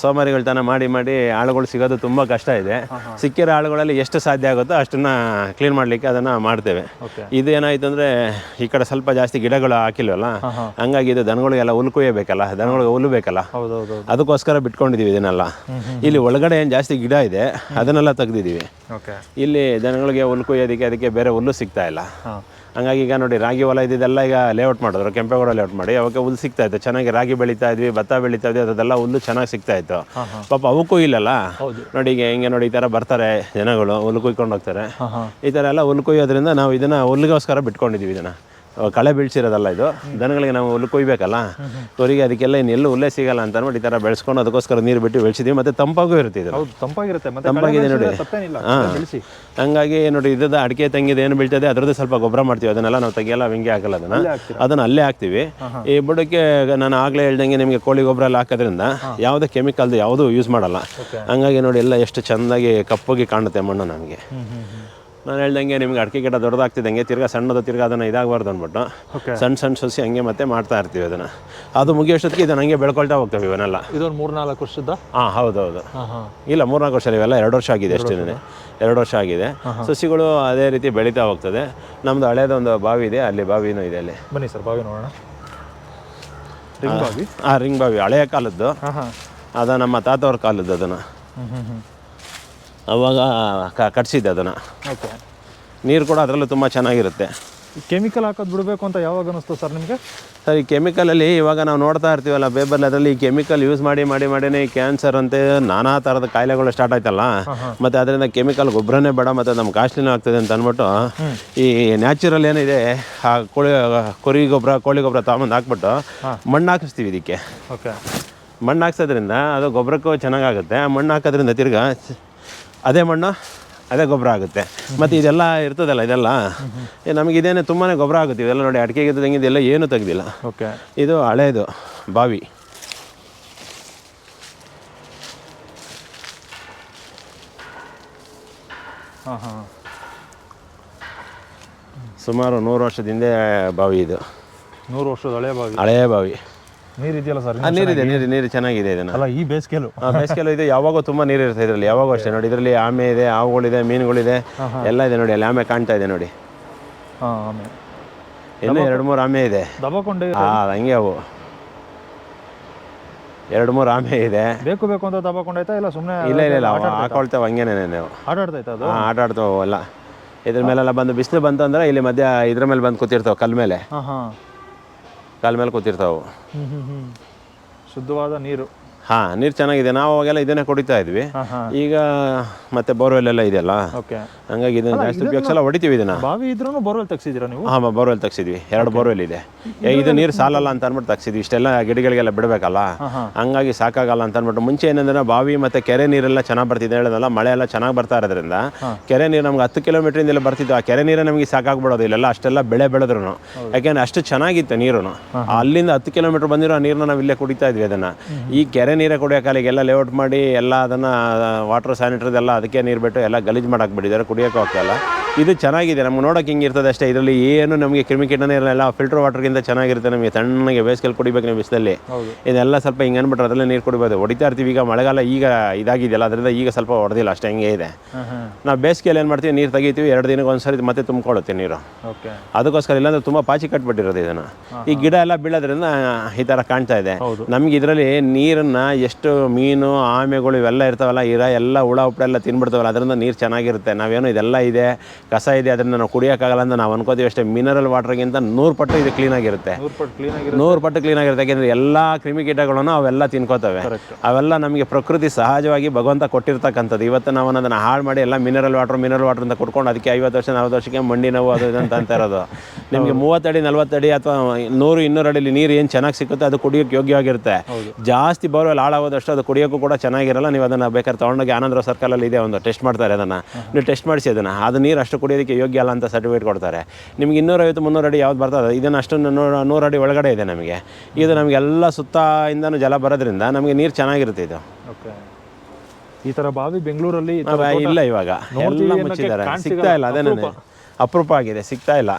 ಸೋಮಾರಿಗಳ್ತನ ಮಾಡಿ ಮಾಡಿ ಆಳುಗಳು ಸಿಗೋದು ತುಂಬ ಕಷ್ಟ ಇದೆ. ಸಿಕ್ಕಿರೋ ಆಳುಗಳಲ್ಲಿ ಎಷ್ಟು ಸಾಧ್ಯ ಆಗುತ್ತೋ ಅಷ್ಟನ್ನು ಕ್ಲೀನ್ ಮಾಡಲಿಕ್ಕೆ ಅದನ್ನು ಮಾಡ್ತೇವೆ. ಇದೇನಾಯಿತು ಅಂದರೆ ಈ ಕಡೆ ಸ್ವಲ್ಪ ಜಾಸ್ತಿ ಗಿಡಗಳು ಹಾಕಿಲ್ವಲ್ಲ? ಹಂಗಾಗಿ ಇದು ದನಗಳಿಗೆಲ್ಲ ಹುಲ್ ಕುಯ್ಯಬೇಕಲ್ಲ? ದನಗಳಿಗೆ ಹುಲ್ಲು ಬೇಕಲ್ಲ? ಹೌದು ಹೌದು ಹೌದು ಅದಕ್ಕೋಸ್ಕರ ಬಿಟ್ಕೊಂಡಿದ್ದೀವಿ ಇದನ್ನೆಲ್ಲ ಇಲ್ಲಿ ಒಳಗಡೆ ಏನು ಜಾಸ್ತಿ ಗಿಡ ಇದೆ ಅದನ್ನೆಲ್ಲ ತೆಗ್ದಿದ್ದೀವಿ ಇಲ್ಲಿ ದನಗಳಿಗೆ ಹುಲ್ ಕುಯ್ಯೋದಕ್ಕೆ ಅದಕ್ಕೆ ಬೇರೆ ಹುಲ್ಲು ಸಿಗ್ತಾ ಇಲ್ಲ. ಹಂಗಾಗಿ ಈಗ ನೋಡಿ ರಾಗಿ ಹೊಲ ಇದ್ದಿದ್ದೆಲ್ಲ ಈಗ ಲೇಔಟ್ ಮಾಡಿದ್ರು ಕೆಂಪೇಗೌಡ ಲೇಔಟ್ ಮಾಡಿ. ಅವಾಗ ಹುಲ್ಲು ಸಿಗ್ತಾ ಇತ್ತು ಚೆನ್ನಾಗಿ ರಾಗಿ ಬೆಳೀತಾ ಇದ್ವಿ ಭತ್ತ ಬೆಳೀತಾ ಇದ್ವಿ ಅದೆಲ್ಲ ಹುಲ್ಲು ಚೆನ್ನಾಗಿ ಸಿಗ್ತಾ ಇತ್ತು. ಪಾಪ ಅವಕ್ಕೂ ಇಲ್ಲಲ್ಲ. ನೋಡಿ ಈಗ ಹಿಂಗೆ ನೋಡಿ ಈ ಥರ ಬರ್ತಾರೆ ಜನಗಳು ಹುಲ್ಲು ಕುಯ್ಕೊಂಡು ಹೋಗ್ತಾರೆ. ಈ ಥರ ಎಲ್ಲ ಹುಲ್ಲು ಕುಯ್ಯೋದ್ರಿಂದ ನಾವು ಇದನ್ನು ಹುಲ್ಲಿಗೋಸ್ಕರ ಬಿಟ್ಕೊಂಡಿದ್ದೀವಿ ಇದನ್ನು. ಕಳೆ ಬೀಳ್ಸಿರೋದಲ್ಲ ಇದು? ದನಗಳಿಗೆ ನಾವು ಹುಲ್ಲು ಕೊಯ್ಬೇಕಲ್ಲ? ಅವರಿಗೆ ಅದಕ್ಕೆಲ್ಲ ಇನ್ನೆಲ್ಲೂ ಹುಲ್ಲೇ ಸಿಗಲ್ಲ ಅಂತ ಅಂದ್ಬಿಟ್ಟು ಈ ಥರ ಬೆಳೆಸ್ಕೊಂಡು ಅದಕ್ಕೋಸ್ಕರ ನೀರು ಬಿಟ್ಟು ಬೆಳೆಸಿದ್ವಿ. ಮತ್ತು ತಂಪಾಗೂ ಇರುತ್ತೆ ಇದು ತಂಪಾಗಿರುತ್ತೆ. ಮತ್ತೆ ತಂಪಾಗಿದೆ ನೋಡಿ. ಹಾಂ. ಹಂಗಾಗಿ ನೋಡಿ ಇದ್ದ ಅಡಿಕೆ ತಂಗಿದೆ ಏನು ಬೀಳ್ತದೆ ಅದರದ್ದು ಸ್ವಲ್ಪ ಗೊಬ್ಬರ ಮಾಡ್ತೀವಿ. ಅದನ್ನೆಲ್ಲ ನಾವು ತೆಗಿಯಲ್ಲ ಹಿಂಗೆ ಹಾಕಲ್ಲ ಅದನ್ನು. ಅದನ್ನು ಅಲ್ಲೇ ಹಾಕ್ತೀವಿ. ಈ ಬುಡಕ್ಕೆ ನಾನು ಆಗಲೇ ಹೇಳ್ದಂಗೆ ನಿಮಗೆ ಕೋಳಿ ಗೊಬ್ಬರ ಎಲ್ಲ ಹಾಕೋದ್ರಿಂದ ಯಾವುದೇ ಕೆಮಿಕಲ್ದು ಯಾವುದೂ ಯೂಸ್ ಮಾಡಲ್ಲ. ಹಂಗಾಗಿ ನೋಡಿ ಎಲ್ಲ ಎಷ್ಟು ಚೆಂದಾಗಿ ಕಪ್ಪಗೆ ಕಾಣುತ್ತೆ ಮಣ್ಣು ನಮಗೆ. ಹ್ಞೂ ನಾನು ಹೇಳ್ದಂಗೆ ನಿಮ್ಗೆ ಅಡಿಕೆ ಗಿಡ ದೊಡ್ಡದಾಗ್ತಿದ್ದಂಗೆ ತಿರ್ಗಾ ಸಣ್ಣದು ತಿರ್ಗಾ ಅದನ್ನು ಇದಾಗಬಾರ್ದು ಅಂದ್ಬಿಟ್ಟು. ಸಣ್ಣ ಸಣ್ಣ ಸಸಿ ಹಂಗೆ ಮತ್ತೆ ಮಾಡ್ತಾ ಇರ್ತೀವಿ ಅದನ್ನು. ಅದು ಮುಗಿಯೋಷ್ಟೊತ್ತಿಗೆ ಇದನ್ನು ಹಂಗೆ ಬೆಳ್ಕೊಳ್ತಾ ಹೋಗ್ತೇವೆ ಇವನ್ನೆಲ್ಲ. ಇದೊಂದು ಮೂರು ನಾಲ್ಕು ವರ್ಷದ ಹಾಂ ಹೌದೌದು. ಹಾಂ ಹಾಂ. ಇಲ್ಲ ಮೂರ್ನಾಲ್ಕು ವರ್ಷ ಇವೆಲ್ಲ ಎರಡು ವರ್ಷ ಆಗಿದೆ ಅಷ್ಟೇ ಎರಡು ವರ್ಷ ಆಗಿದೆ. ಸಸಿಗಳು ಅದೇ ರೀತಿ ಬೆಳೀತಾ ಹೋಗ್ತದೆ. ನಮ್ದು ಹಳೇದೊಂದು ಬಾವಿ ಇದೆ ಅಲ್ಲಿ ಬಾವಿನೂ ಇದೆ ಅಲ್ಲಿ. ಬನ್ನಿ ಸರ್ ಬಾವಿ ನೋಡೋಣ. ರಿಂಗ್ ಬಾವಿ? ಆ ರಿಂಗ್ ಬಾವಿ ಹಳೆಯ ಕಾಲದ್ದು. ಹಾಂ ಹಾಂ. ಅದ ನಮ್ಮ ತಾತವ್ರ ಕಾಲದ್ದು ಅದನ್ನು. ಅವಾಗ ಕ ಕಟ್ಸಿದ್ದೆ ಅದನ್ನು. ಓಕೆ. ನೀರು ಕೂಡ ಅದರಲ್ಲೂ ತುಂಬ ಚೆನ್ನಾಗಿರುತ್ತೆ. ಕೆಮಿಕಲ್ ಹಾಕೋದು ಬಿಡಬೇಕು ಅಂತ ಯಾವಾಗ ಅನ್ನಿಸ್ತು ಸರ್ ನಿಮಗೆ? ಸರ್ ಈ ಕೆಮಿಕಲಲ್ಲಿ ಇವಾಗ ನಾವು ನೋಡ್ತಾ ಇರ್ತೀವಲ್ಲ ಪೇಪರ್ಲಿ ಅದರಲ್ಲಿ ಈ ಕೆಮಿಕಲ್ ಯೂಸ್ ಮಾಡಿ ಮಾಡಿ ಮಾಡಿನೇ ಈ ಕ್ಯಾನ್ಸರ್ ಅಂತ ನಾನಾ ಥರದ ಕಾಯಿಲೆಗಳು ಸ್ಟಾರ್ಟ್ ಆಯ್ತಲ್ಲ ಮತ್ತು ಅದರಿಂದ ಕೆಮಿಕಲ್ ಗೊಬ್ಬರನೇ ಬೇಡ ಮತ್ತು ನಮ್ಮ ಕಾಸ್ಟ್ಲಿನೂ ಆಗ್ತದೆ ಅಂತ ಅಂದ್ಬಿಟ್ಟು ಈ ನ್ಯಾಚುರಲ್ ಏನಿದೆ ಆ ಕೋಳಿ ಕುರಿ ಗೊಬ್ಬರ ಕೋಳಿ ಗೊಬ್ಬರ ತಗೊಂಬಂದು ಹಾಕ್ಬಿಟ್ಟು ಮಣ್ಣು ಹಾಕಿಸ್ತೀವಿ ಇದಕ್ಕೆ. ಓಕೆ. ಮಣ್ಣು ಹಾಕ್ಸೋದ್ರಿಂದ ಅದು ಗೊಬ್ಬರಕ್ಕೂ ಚೆನ್ನಾಗಾಗುತ್ತೆ ಮಣ್ಣು ಹಾಕೋದ್ರಿಂದ ತಿರ್ಗಾ ಅದೇ ಮಣ್ಣು ಅದೇ ಗೊಬ್ಬರ ಆಗುತ್ತೆ. ಮತ್ತು ಇದೆಲ್ಲ ಇರ್ತದಲ್ಲ ಇದೆಲ್ಲ? ನಮಗೆ ಇದೇನೆ ತುಂಬಾ ಗೊಬ್ಬರ ಆಗುತ್ತೆ. ಇವೆಲ್ಲ ನೋಡಿ ಅಡಿಕೆಗೆ ತೆಂಗಿದೆಲ್ಲ ಏನೂ ತೆಗ್ದಿಲ್ಲ. ಓಕೆ. ಇದು ಹಳೇದು ಬಾವಿ. ಸುಮಾರು ನೂರು ವರ್ಷದಿಂದ ಬಾವಿ ಇದು. ನೂರು ವರ್ಷದ ಹಳೆ ಬಾವಿ. ಹಳೆಯ ಬಾವಿ. ಸರ್? ನೀರಿದೆ ನೀರು ನೀರು ಚೆನ್ನಾಗಿದೆ ಇದನ್ನ. ಅಲ್ಲ ಈ ಬೇಸಿಗೆಲು? ಬೇಸಿಗೆಲ್ಲ ಇದು. ಯಾವಾಗೂ ತುಂಬಾ ನೀರು ಇರುತ್ತೆ ಇದರಲ್ಲಿ. ಯಾವಾಗೂ ಅಷ್ಟೇ ನೋಡಿ. ಇದರಲ್ಲಿ ಆಮೆ ಇದೆ ಹಾವುಗಳಿದೆ ಮೀನುಗಳಿದೆ. ಎಲ್ಲ ಇದೆ ನೋಡಿ. ಅಲ್ಲಿ ಆಮೆ ಕಾಣ್ತಾ ಇದೆ ನೋಡಿ. ಹಾಂ ಇನ್ನೂ ಎರಡು ಮೂರು ಆಮೆ ಇದೆ. ಆ ಹಂಗೆ ಅವು. ಎರಡು ಮೂರು ಆಮೆ ಇದೆ. ಬೇಕು ಬೇಕು ಅಂತ ದಬಕೊಂಡೈತಾ ಇಲ್ಲ ಸುಮ್ಮನೆ ಇಲ್ಲ ಇಲ್ಲ ಇಲ್ಲ. ಹಾಕೊಳ್ತೇವೆ ಹಂಗೇನೆ ನಾವು ಆಟ ಆಡ್ತೈತಾ ಅದು? ಹಾಂ ಆಟ ಆಡ್ತಾವೆ ಅವೆಲ್ಲ ಇದ್ರ ಮೇಲೆಲ್ಲ ಬಂದು ಬಿಸಿಲು ಬಂತು ಅಂದ್ರೆ ಇಲ್ಲಿ ಮಧ್ಯ ಇದ್ರ ಮೇಲೆ ಬಂದು ಕೂತಿರ್ತಾವೆ ಕಲ್ ಮೇಲೆ. ಹಾಂ ಹಾಂ. ಕಲ್ ಮೇಲೆ ಕೂತಿರ್ತಾವೆ. ಶುದ್ಧವಾದ ನೀರು. ಹಾಂ ನೀರು ಚೆನ್ನಾಗಿದೆ. ನಾವು ಅವಾಗೆಲ್ಲ ಇದನ್ನೇ ಕುಡಿತಾ ಇದ್ವಿ. ಈಗ ಮತ್ತೆ ಬೋರ್ವೆಲ್ ಎಲ್ಲ ಇದೆಯಲ್ಲ? ಹಂಗಾಗಿ ಇದನ್ನ ಜಾಸ್ತಿ ಉಪಯೋಗಿಸಲ್ಲ ಹೊಡಿತೀವಿ ಇದನ್ನ. ಬಾವಿ ಇದ್ರೂ ಬೋರ್ವೆಲ್ ತೆಗ್ಸಿದ್ದೀರಾ ನೀವು? ಹಾ ಬೋರ್ವೆಲ್ ತೆಗ್ಸಿದ್ವಿ. ಎರಡು ಬೋರ್ವೆಲ್ ಇದೆ. ಏ, ಇದು ನೀರು ಸಾಲಲ್ಲ ಅಂತ ಅಂದ್ಬಿಟ್ಟು ತೆಗ್ಸಿದ್ವಿ. ಇಷ್ಟೆಲ್ಲ ಗಿಡಗಳಿಗೆಲ್ಲ ಬಿಡಬೇಕಲ್ಲ? ಹಂಗಾಗಿ ಸಾಕಾಗಲ್ಲ ಅಂತ ಅಂದ್ಬಿಟ್ಟು. ಮುಂಚೆ ಏನಂದ್ರೆ ಬಾವಿ ಮತ್ತೆ ಕೆರೆ ನೀರೆಲ್ಲ ಚೆನ್ನಾಗಿ ಬರ್ತಿದೆ ಹೇಳೋದಲ್ಲ ಮಳೆ ಎಲ್ಲ ಚೆನ್ನಾಗಿ ಬರ್ತಾ ಇರೋದ್ರಿಂದ ಕೆರೆ ನೀರು ನಮ್ಗೆ ಹತ್ತು ಕಿಲೋಮೀಟ್ರಿಂದ ಬರ್ತಿತ್ತು. ಆ ಕೆರೆ ನೀರೇ ನಮಗೆ ಸಾಕಾಗ್ಬಿಡೋದು. ಇಲ್ಲೆಲ್ಲ ಅಷ್ಟೆಲ್ಲ ಬೆಳೆ ಬೆಳೆದ್ರು ಯಾಕೆಂದ್ರೆ ಅಷ್ಟು ಚೆನ್ನಾಗಿತ್ತು ನೀರು ಅಲ್ಲಿಂದ ಹತ್ತು ಕಿಲೋಮೀಟರ್ ಬಂದಿರೋ ಆ ನೀರನ್ನ ನಾವು ಇಲ್ಲೇ ಕುಡಿತಾ ಇದ್ವಿ ಅದನ್ನ. ಈ ಕೆರೆ ನೀರೇ ಕುಡಿಯೋ ಕಾಲಿಗೆಲ್ಲ ಲೇಔಟ್ ಮಾಡಿ ಎಲ್ಲ ಅದನ್ನು ವಾಟರ್ ಸ್ಯಾನಿಟ್ರದೆಲ್ಲ ಅದಕ್ಕೆ ನೀರು ಬಿಟ್ಟು ಎಲ್ಲ ಗಲೀಜು ಮಾಡಾಕ್ಬಿಟ್ಟಿದ್ದಾರೆ, ಕುಡಿಯೋಕ್ಕೆ ಕುಡಿಯೋಕೆ ಹೋಗ್ತಾಯಿಲ್ಲ ಇದು ಚೆನ್ನಾಗಿದೆ. ನಮ್ಗೆ ನೋಡೋಕೆ ಹಿಂಗೆ ಇರ್ತದೆ ಅಷ್ಟೇ. ಇದರಲ್ಲಿ ಏನು ನಮಗೆ ಕ್ರಿಮಿಕೀಟನೇ ಇರಲ್ಲ. ಫಿಲ್ಟರ್ ವಾಟರ್ಗಿಂತ ಚೆನ್ನಾಗಿರುತ್ತೆ ನಮಗೆ. ತಣ್ಣಗೆ ಬೇಸಿಗೆಲ್ಲಿ ಕುಡಿಬೇಕು ನಾವು ಬಿಸಿಲಲ್ಲಿ. ಇದೆಲ್ಲ ಸ್ವಲ್ಪ ಹಿಂಗೆ ಅಂದ್ಬಿಟ್ರೆ ಅದರಲ್ಲೇ ನೀರು ಕುಡಿಬೋದು. ಹೊಡಿತಾ ಇರ್ತೀವಿ. ಈಗ ಮಳೆಗಾಲ ಈಗ ಇದಾಗಿದೆಯಲ್ಲ ಅದರಿಂದ ಈಗ ಸ್ವಲ್ಪ ಹೊಡೆದಿಲ್ಲ ಅಷ್ಟೇ ಹಿಂಗೆ ಇದೆ. ನಾವು ಬೇಸಿಗೆಯಲ್ಲಿ ಏನು ಮಾಡ್ತೀವಿ? ನೀರು ತೆಗಿತೀವಿ. ಎರಡು ದಿನಕ್ಕೆ ಒಂದ್ಸರಿ ಮತ್ತೆ ತುಂಬಿಕೊಳ್ಳುತ್ತೆ ನೀರು. ಅದಕ್ಕೋಸ್ಕರ ಇಲ್ಲಾಂದ್ರೆ ತುಂಬ ಪಾಚಿ ಕಟ್ಬಿಟ್ಟಿರೋದು ಇದನ್ನು. ಈ ಗಿಡ ಎಲ್ಲ ಬೀಳೋದ್ರಿಂದ ಈ ಥರ ಕಾಣ್ತಾ ಇದೆ. ನಮ್ಗೆ ಇದರಲ್ಲಿ ನೀರನ್ನು ಎಷ್ಟು ಮೀನು ಆಮೆಗಳು ಇವೆಲ್ಲ ಇರ್ತಾವಲ್ಲ ಇರ ಎಲ್ಲ ಹುಳ ಉಪ್ಪಡೆಲ್ಲ ಎಲ್ಲ ತಿನ್ಬಿಡ್ತಾವಲ್ಲ ಅದರಿಂದ ನೀರು ಚೆನ್ನಾಗಿರುತ್ತೆ. ನಾವೇನು ಇದೆಲ್ಲ ಇದೆ. ಕಸ ಇದೆ ಅದರಿಂದ ನಾವು ಕುಡಿಯೋಕ್ಕಾಗಲ್ಲ ಅಂತ ನಾವು ಅನ್ಕೋತೀವಿ ಅಷ್ಟೇ. ಮಿನರಲ್ ವಾಟರ್ಗಿಂತ ನೂರು ಪಟ್ಟು ಇದು ಕ್ಲೀನ್ ಆಗಿರುತ್ತೆ. ನೂರು ಪಟ್ಟು ಕ್ಲೀನ್ ಆಗಿರುತ್ತೆ. ಯಾಕೆಂದ್ರೆ ಎಲ್ಲ ಕ್ರಿಮಿಕೀಟಗಳನ್ನು ಅವೆಲ್ಲ ತಿನ್ಕೋತವೆ. ಅವೆಲ್ಲ ನಮಗೆ ಪ್ರಕೃತಿ ಸಹಜವಾಗಿ ಭಗವಂತ ಕೊಟ್ಟಿರ್ತಕ್ಕಂಥದ್ದು. ಇವತ್ತು ನಾವು ಅದನ್ನು ಹಾಳು ಮಾಡಿ ಎಲ್ಲ ಮಿನರಲ್ ವಾಟರ್ ಮಿನರಲ್ ವಾಟರ್ ಅಂತ ಕೊಟ್ಕೊಂಡು ಅದಕ್ಕೆ ಐವತ್ತು ವರ್ಷ ನಲ್ವತ್ತು ವರ್ಷಕ್ಕೆ ಮಂಡಿ ನೋವು ಅದು ಇದು ಅಂತ ಅಂತ ಇರೋದು. ನಿಮಗೆ ಮೂವತ್ತಡಿ ನಲ್ವತ್ತಡಿ ಅಥವಾ ನೂರು ಇನ್ನೂರು ಅಡಿಲಿ ನೀರು ಏನು ಚೆನ್ನಾಗಿ ಸಿಕ್ಕುತ್ತೆ ಅದು ಕುಡಿಯೋಕ್ಕೆ ಯೋಗ್ಯವಾಗಿರುತ್ತೆ. ಜಾಸ್ತಿ ಬೋರ್ವೆಲ್ ಹಾಳಾಗೋದಷ್ಟು ಅದು ಕುಡಿಯೋಕ್ಕೂ ಕೂಡ ಚೆನ್ನಾಗಿರಲ್ಲ. ನೀವು ಅದನ್ನು ಬೇಕಾದ್ರೆ ತೊಗೊಂಡೋಗಿ ಆನಂದ್ರ ಸರ್ಕಲಲ್ಲಿ ಇದೆ ಒಂದು ಟೆಸ್ಟ್ ಮಾಡ್ತಾರೆ ಅದನ್ನು. ನೀವು ಟೆಸ್ಟ್ ಮಾಡಿಸಿ ಅದನ್ನು. ಅದು ನೀರು ಅಷ್ಟು ಕುಡಿಯೋದಕ್ಕೆ ಯೋಗ್ಯ ಅಲ್ಲ ಅಂತ ಸರ್ಟಿಫಿಕೇಟ್ ಕೊಡ್ತಾರೆ. ನಿಮ್ಗೆ ಇನ್ನೂರೈವತ್ತು ಮುನ್ನೂರು ಅಡಿ ಯಾವ್ದು ಬರ್ತದೆ ಇದನ್ನು ಅಷ್ಟು ನೂರು ನೂರು ಅಡಿ ಒಳಗಡೆ ಇದೆ ನಮಗೆ. ಇದು ನಮಗೆಲ್ಲ ಇಂದನು ಜಲ ಬರೋದ್ರಿಂದ ನಮಗೆ ನೀರು ಚೆನ್ನಾಗಿರುತ್ತೆ ಇದು. ಓಕೆ ಈ ಥರ ಬಾವಿ ಬೆಂಗಳೂರಲ್ಲಿ ಇಲ್ಲ ಇವಾಗ. ಎಲ್ಲ ಮುಚ್ಚಿದ್ದಾರೆ. ಸಿಗ್ತಾ ಇಲ್ಲ ಇಲ್ಲ ಅದೇನೇ ಅಪರೂಪ ಆಗಿದೆ ಸಿಗ್ತಾ ಇಲ್ಲ.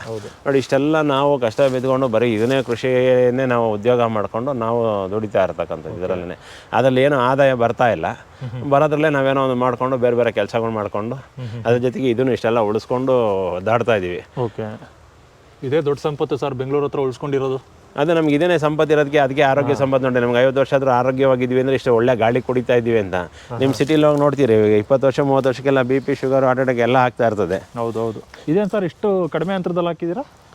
ನೋಡಿ ಇಷ್ಟೆಲ್ಲ ನಾವು ಕಷ್ಟ ಬಿದ್ದುಕೊಂಡು ಬರೀ ಇದನ್ನೇ ಕೃಷಿಯನ್ನೇ ನಾವು ಉದ್ಯೋಗ ಮಾಡಿಕೊಂಡು ನಾವು ದುಡಿತಾ ಇರ್ತಕ್ಕಂಥದ್ದು ಇದರಲ್ಲೇ ಅದರಲ್ಲಿ ಏನೂ ಆದಾಯ ಬರ್ತಾ ಇಲ್ಲ. ಬರೋದ್ರಲ್ಲೇ ನಾವೇನೋ ಒಂದು ಮಾಡಿಕೊಂಡು ಬೇರೆ ಬೇರೆ ಕೆಲಸಗಳು ಮಾಡಿಕೊಂಡು ಅದ್ರ ಜೊತೆಗೆ ಇದನ್ನು ಇಷ್ಟೆಲ್ಲ ಉಳಿಸ್ಕೊಂಡು ದಾಡ್ತಾ ಇದ್ದೀವಿ ಓಕೆ ಇದೇ ದೊಡ್ಡ ಸಂಪತ್ತು ಸರ್ ಬೆಂಗಳೂರು ಹತ್ರ ಉಳಿಸ್ಕೊಂಡಿರೋದು? ಅದು ನಮ್ಗೆ ಇದೇನೇ ಸಂಪತ್ತು ಇರೋದಕ್ಕೆ ಅದಕ್ಕೆ ಆರೋಗ್ಯ ಸಂಪತ್ತು ನೋಡಿ ನಮ್ಗೆ ಐವತ್ತು ವರ್ಷ ಆದರೂ ಆರೋಗ್ಯವಾಗಿದ್ದೀವಿ ಅಂದರೆ ಇಷ್ಟು ಒಳ್ಳೆ ಗಾಳಿ ಕುಡಿತಾ ಇದ್ದೀವಿ ಅಂತ. ನಿಮ್ಮ ಸಿಟಿಲಿ ಹೋಗಿ ನೋಡ್ತೀರಿ ಇವಾಗ ಇಪ್ಪತ್ತು ವರ್ಷ ಮೂವತ್ತು ವರ್ಷಕ್ಕೆಲ್ಲ B P sugar heart attack ಎಲ್ಲ ಆಗ್ತಾ ಇರ್ತದೆ. ಹೌದು ಹೌದು. ಇದೇನು ಸರ್ ಇಷ್ಟು ಕಡಿಮೆ ಅಂತರದಲ್ಲಿ ಹಾಕಿದ್ದೀರಾ?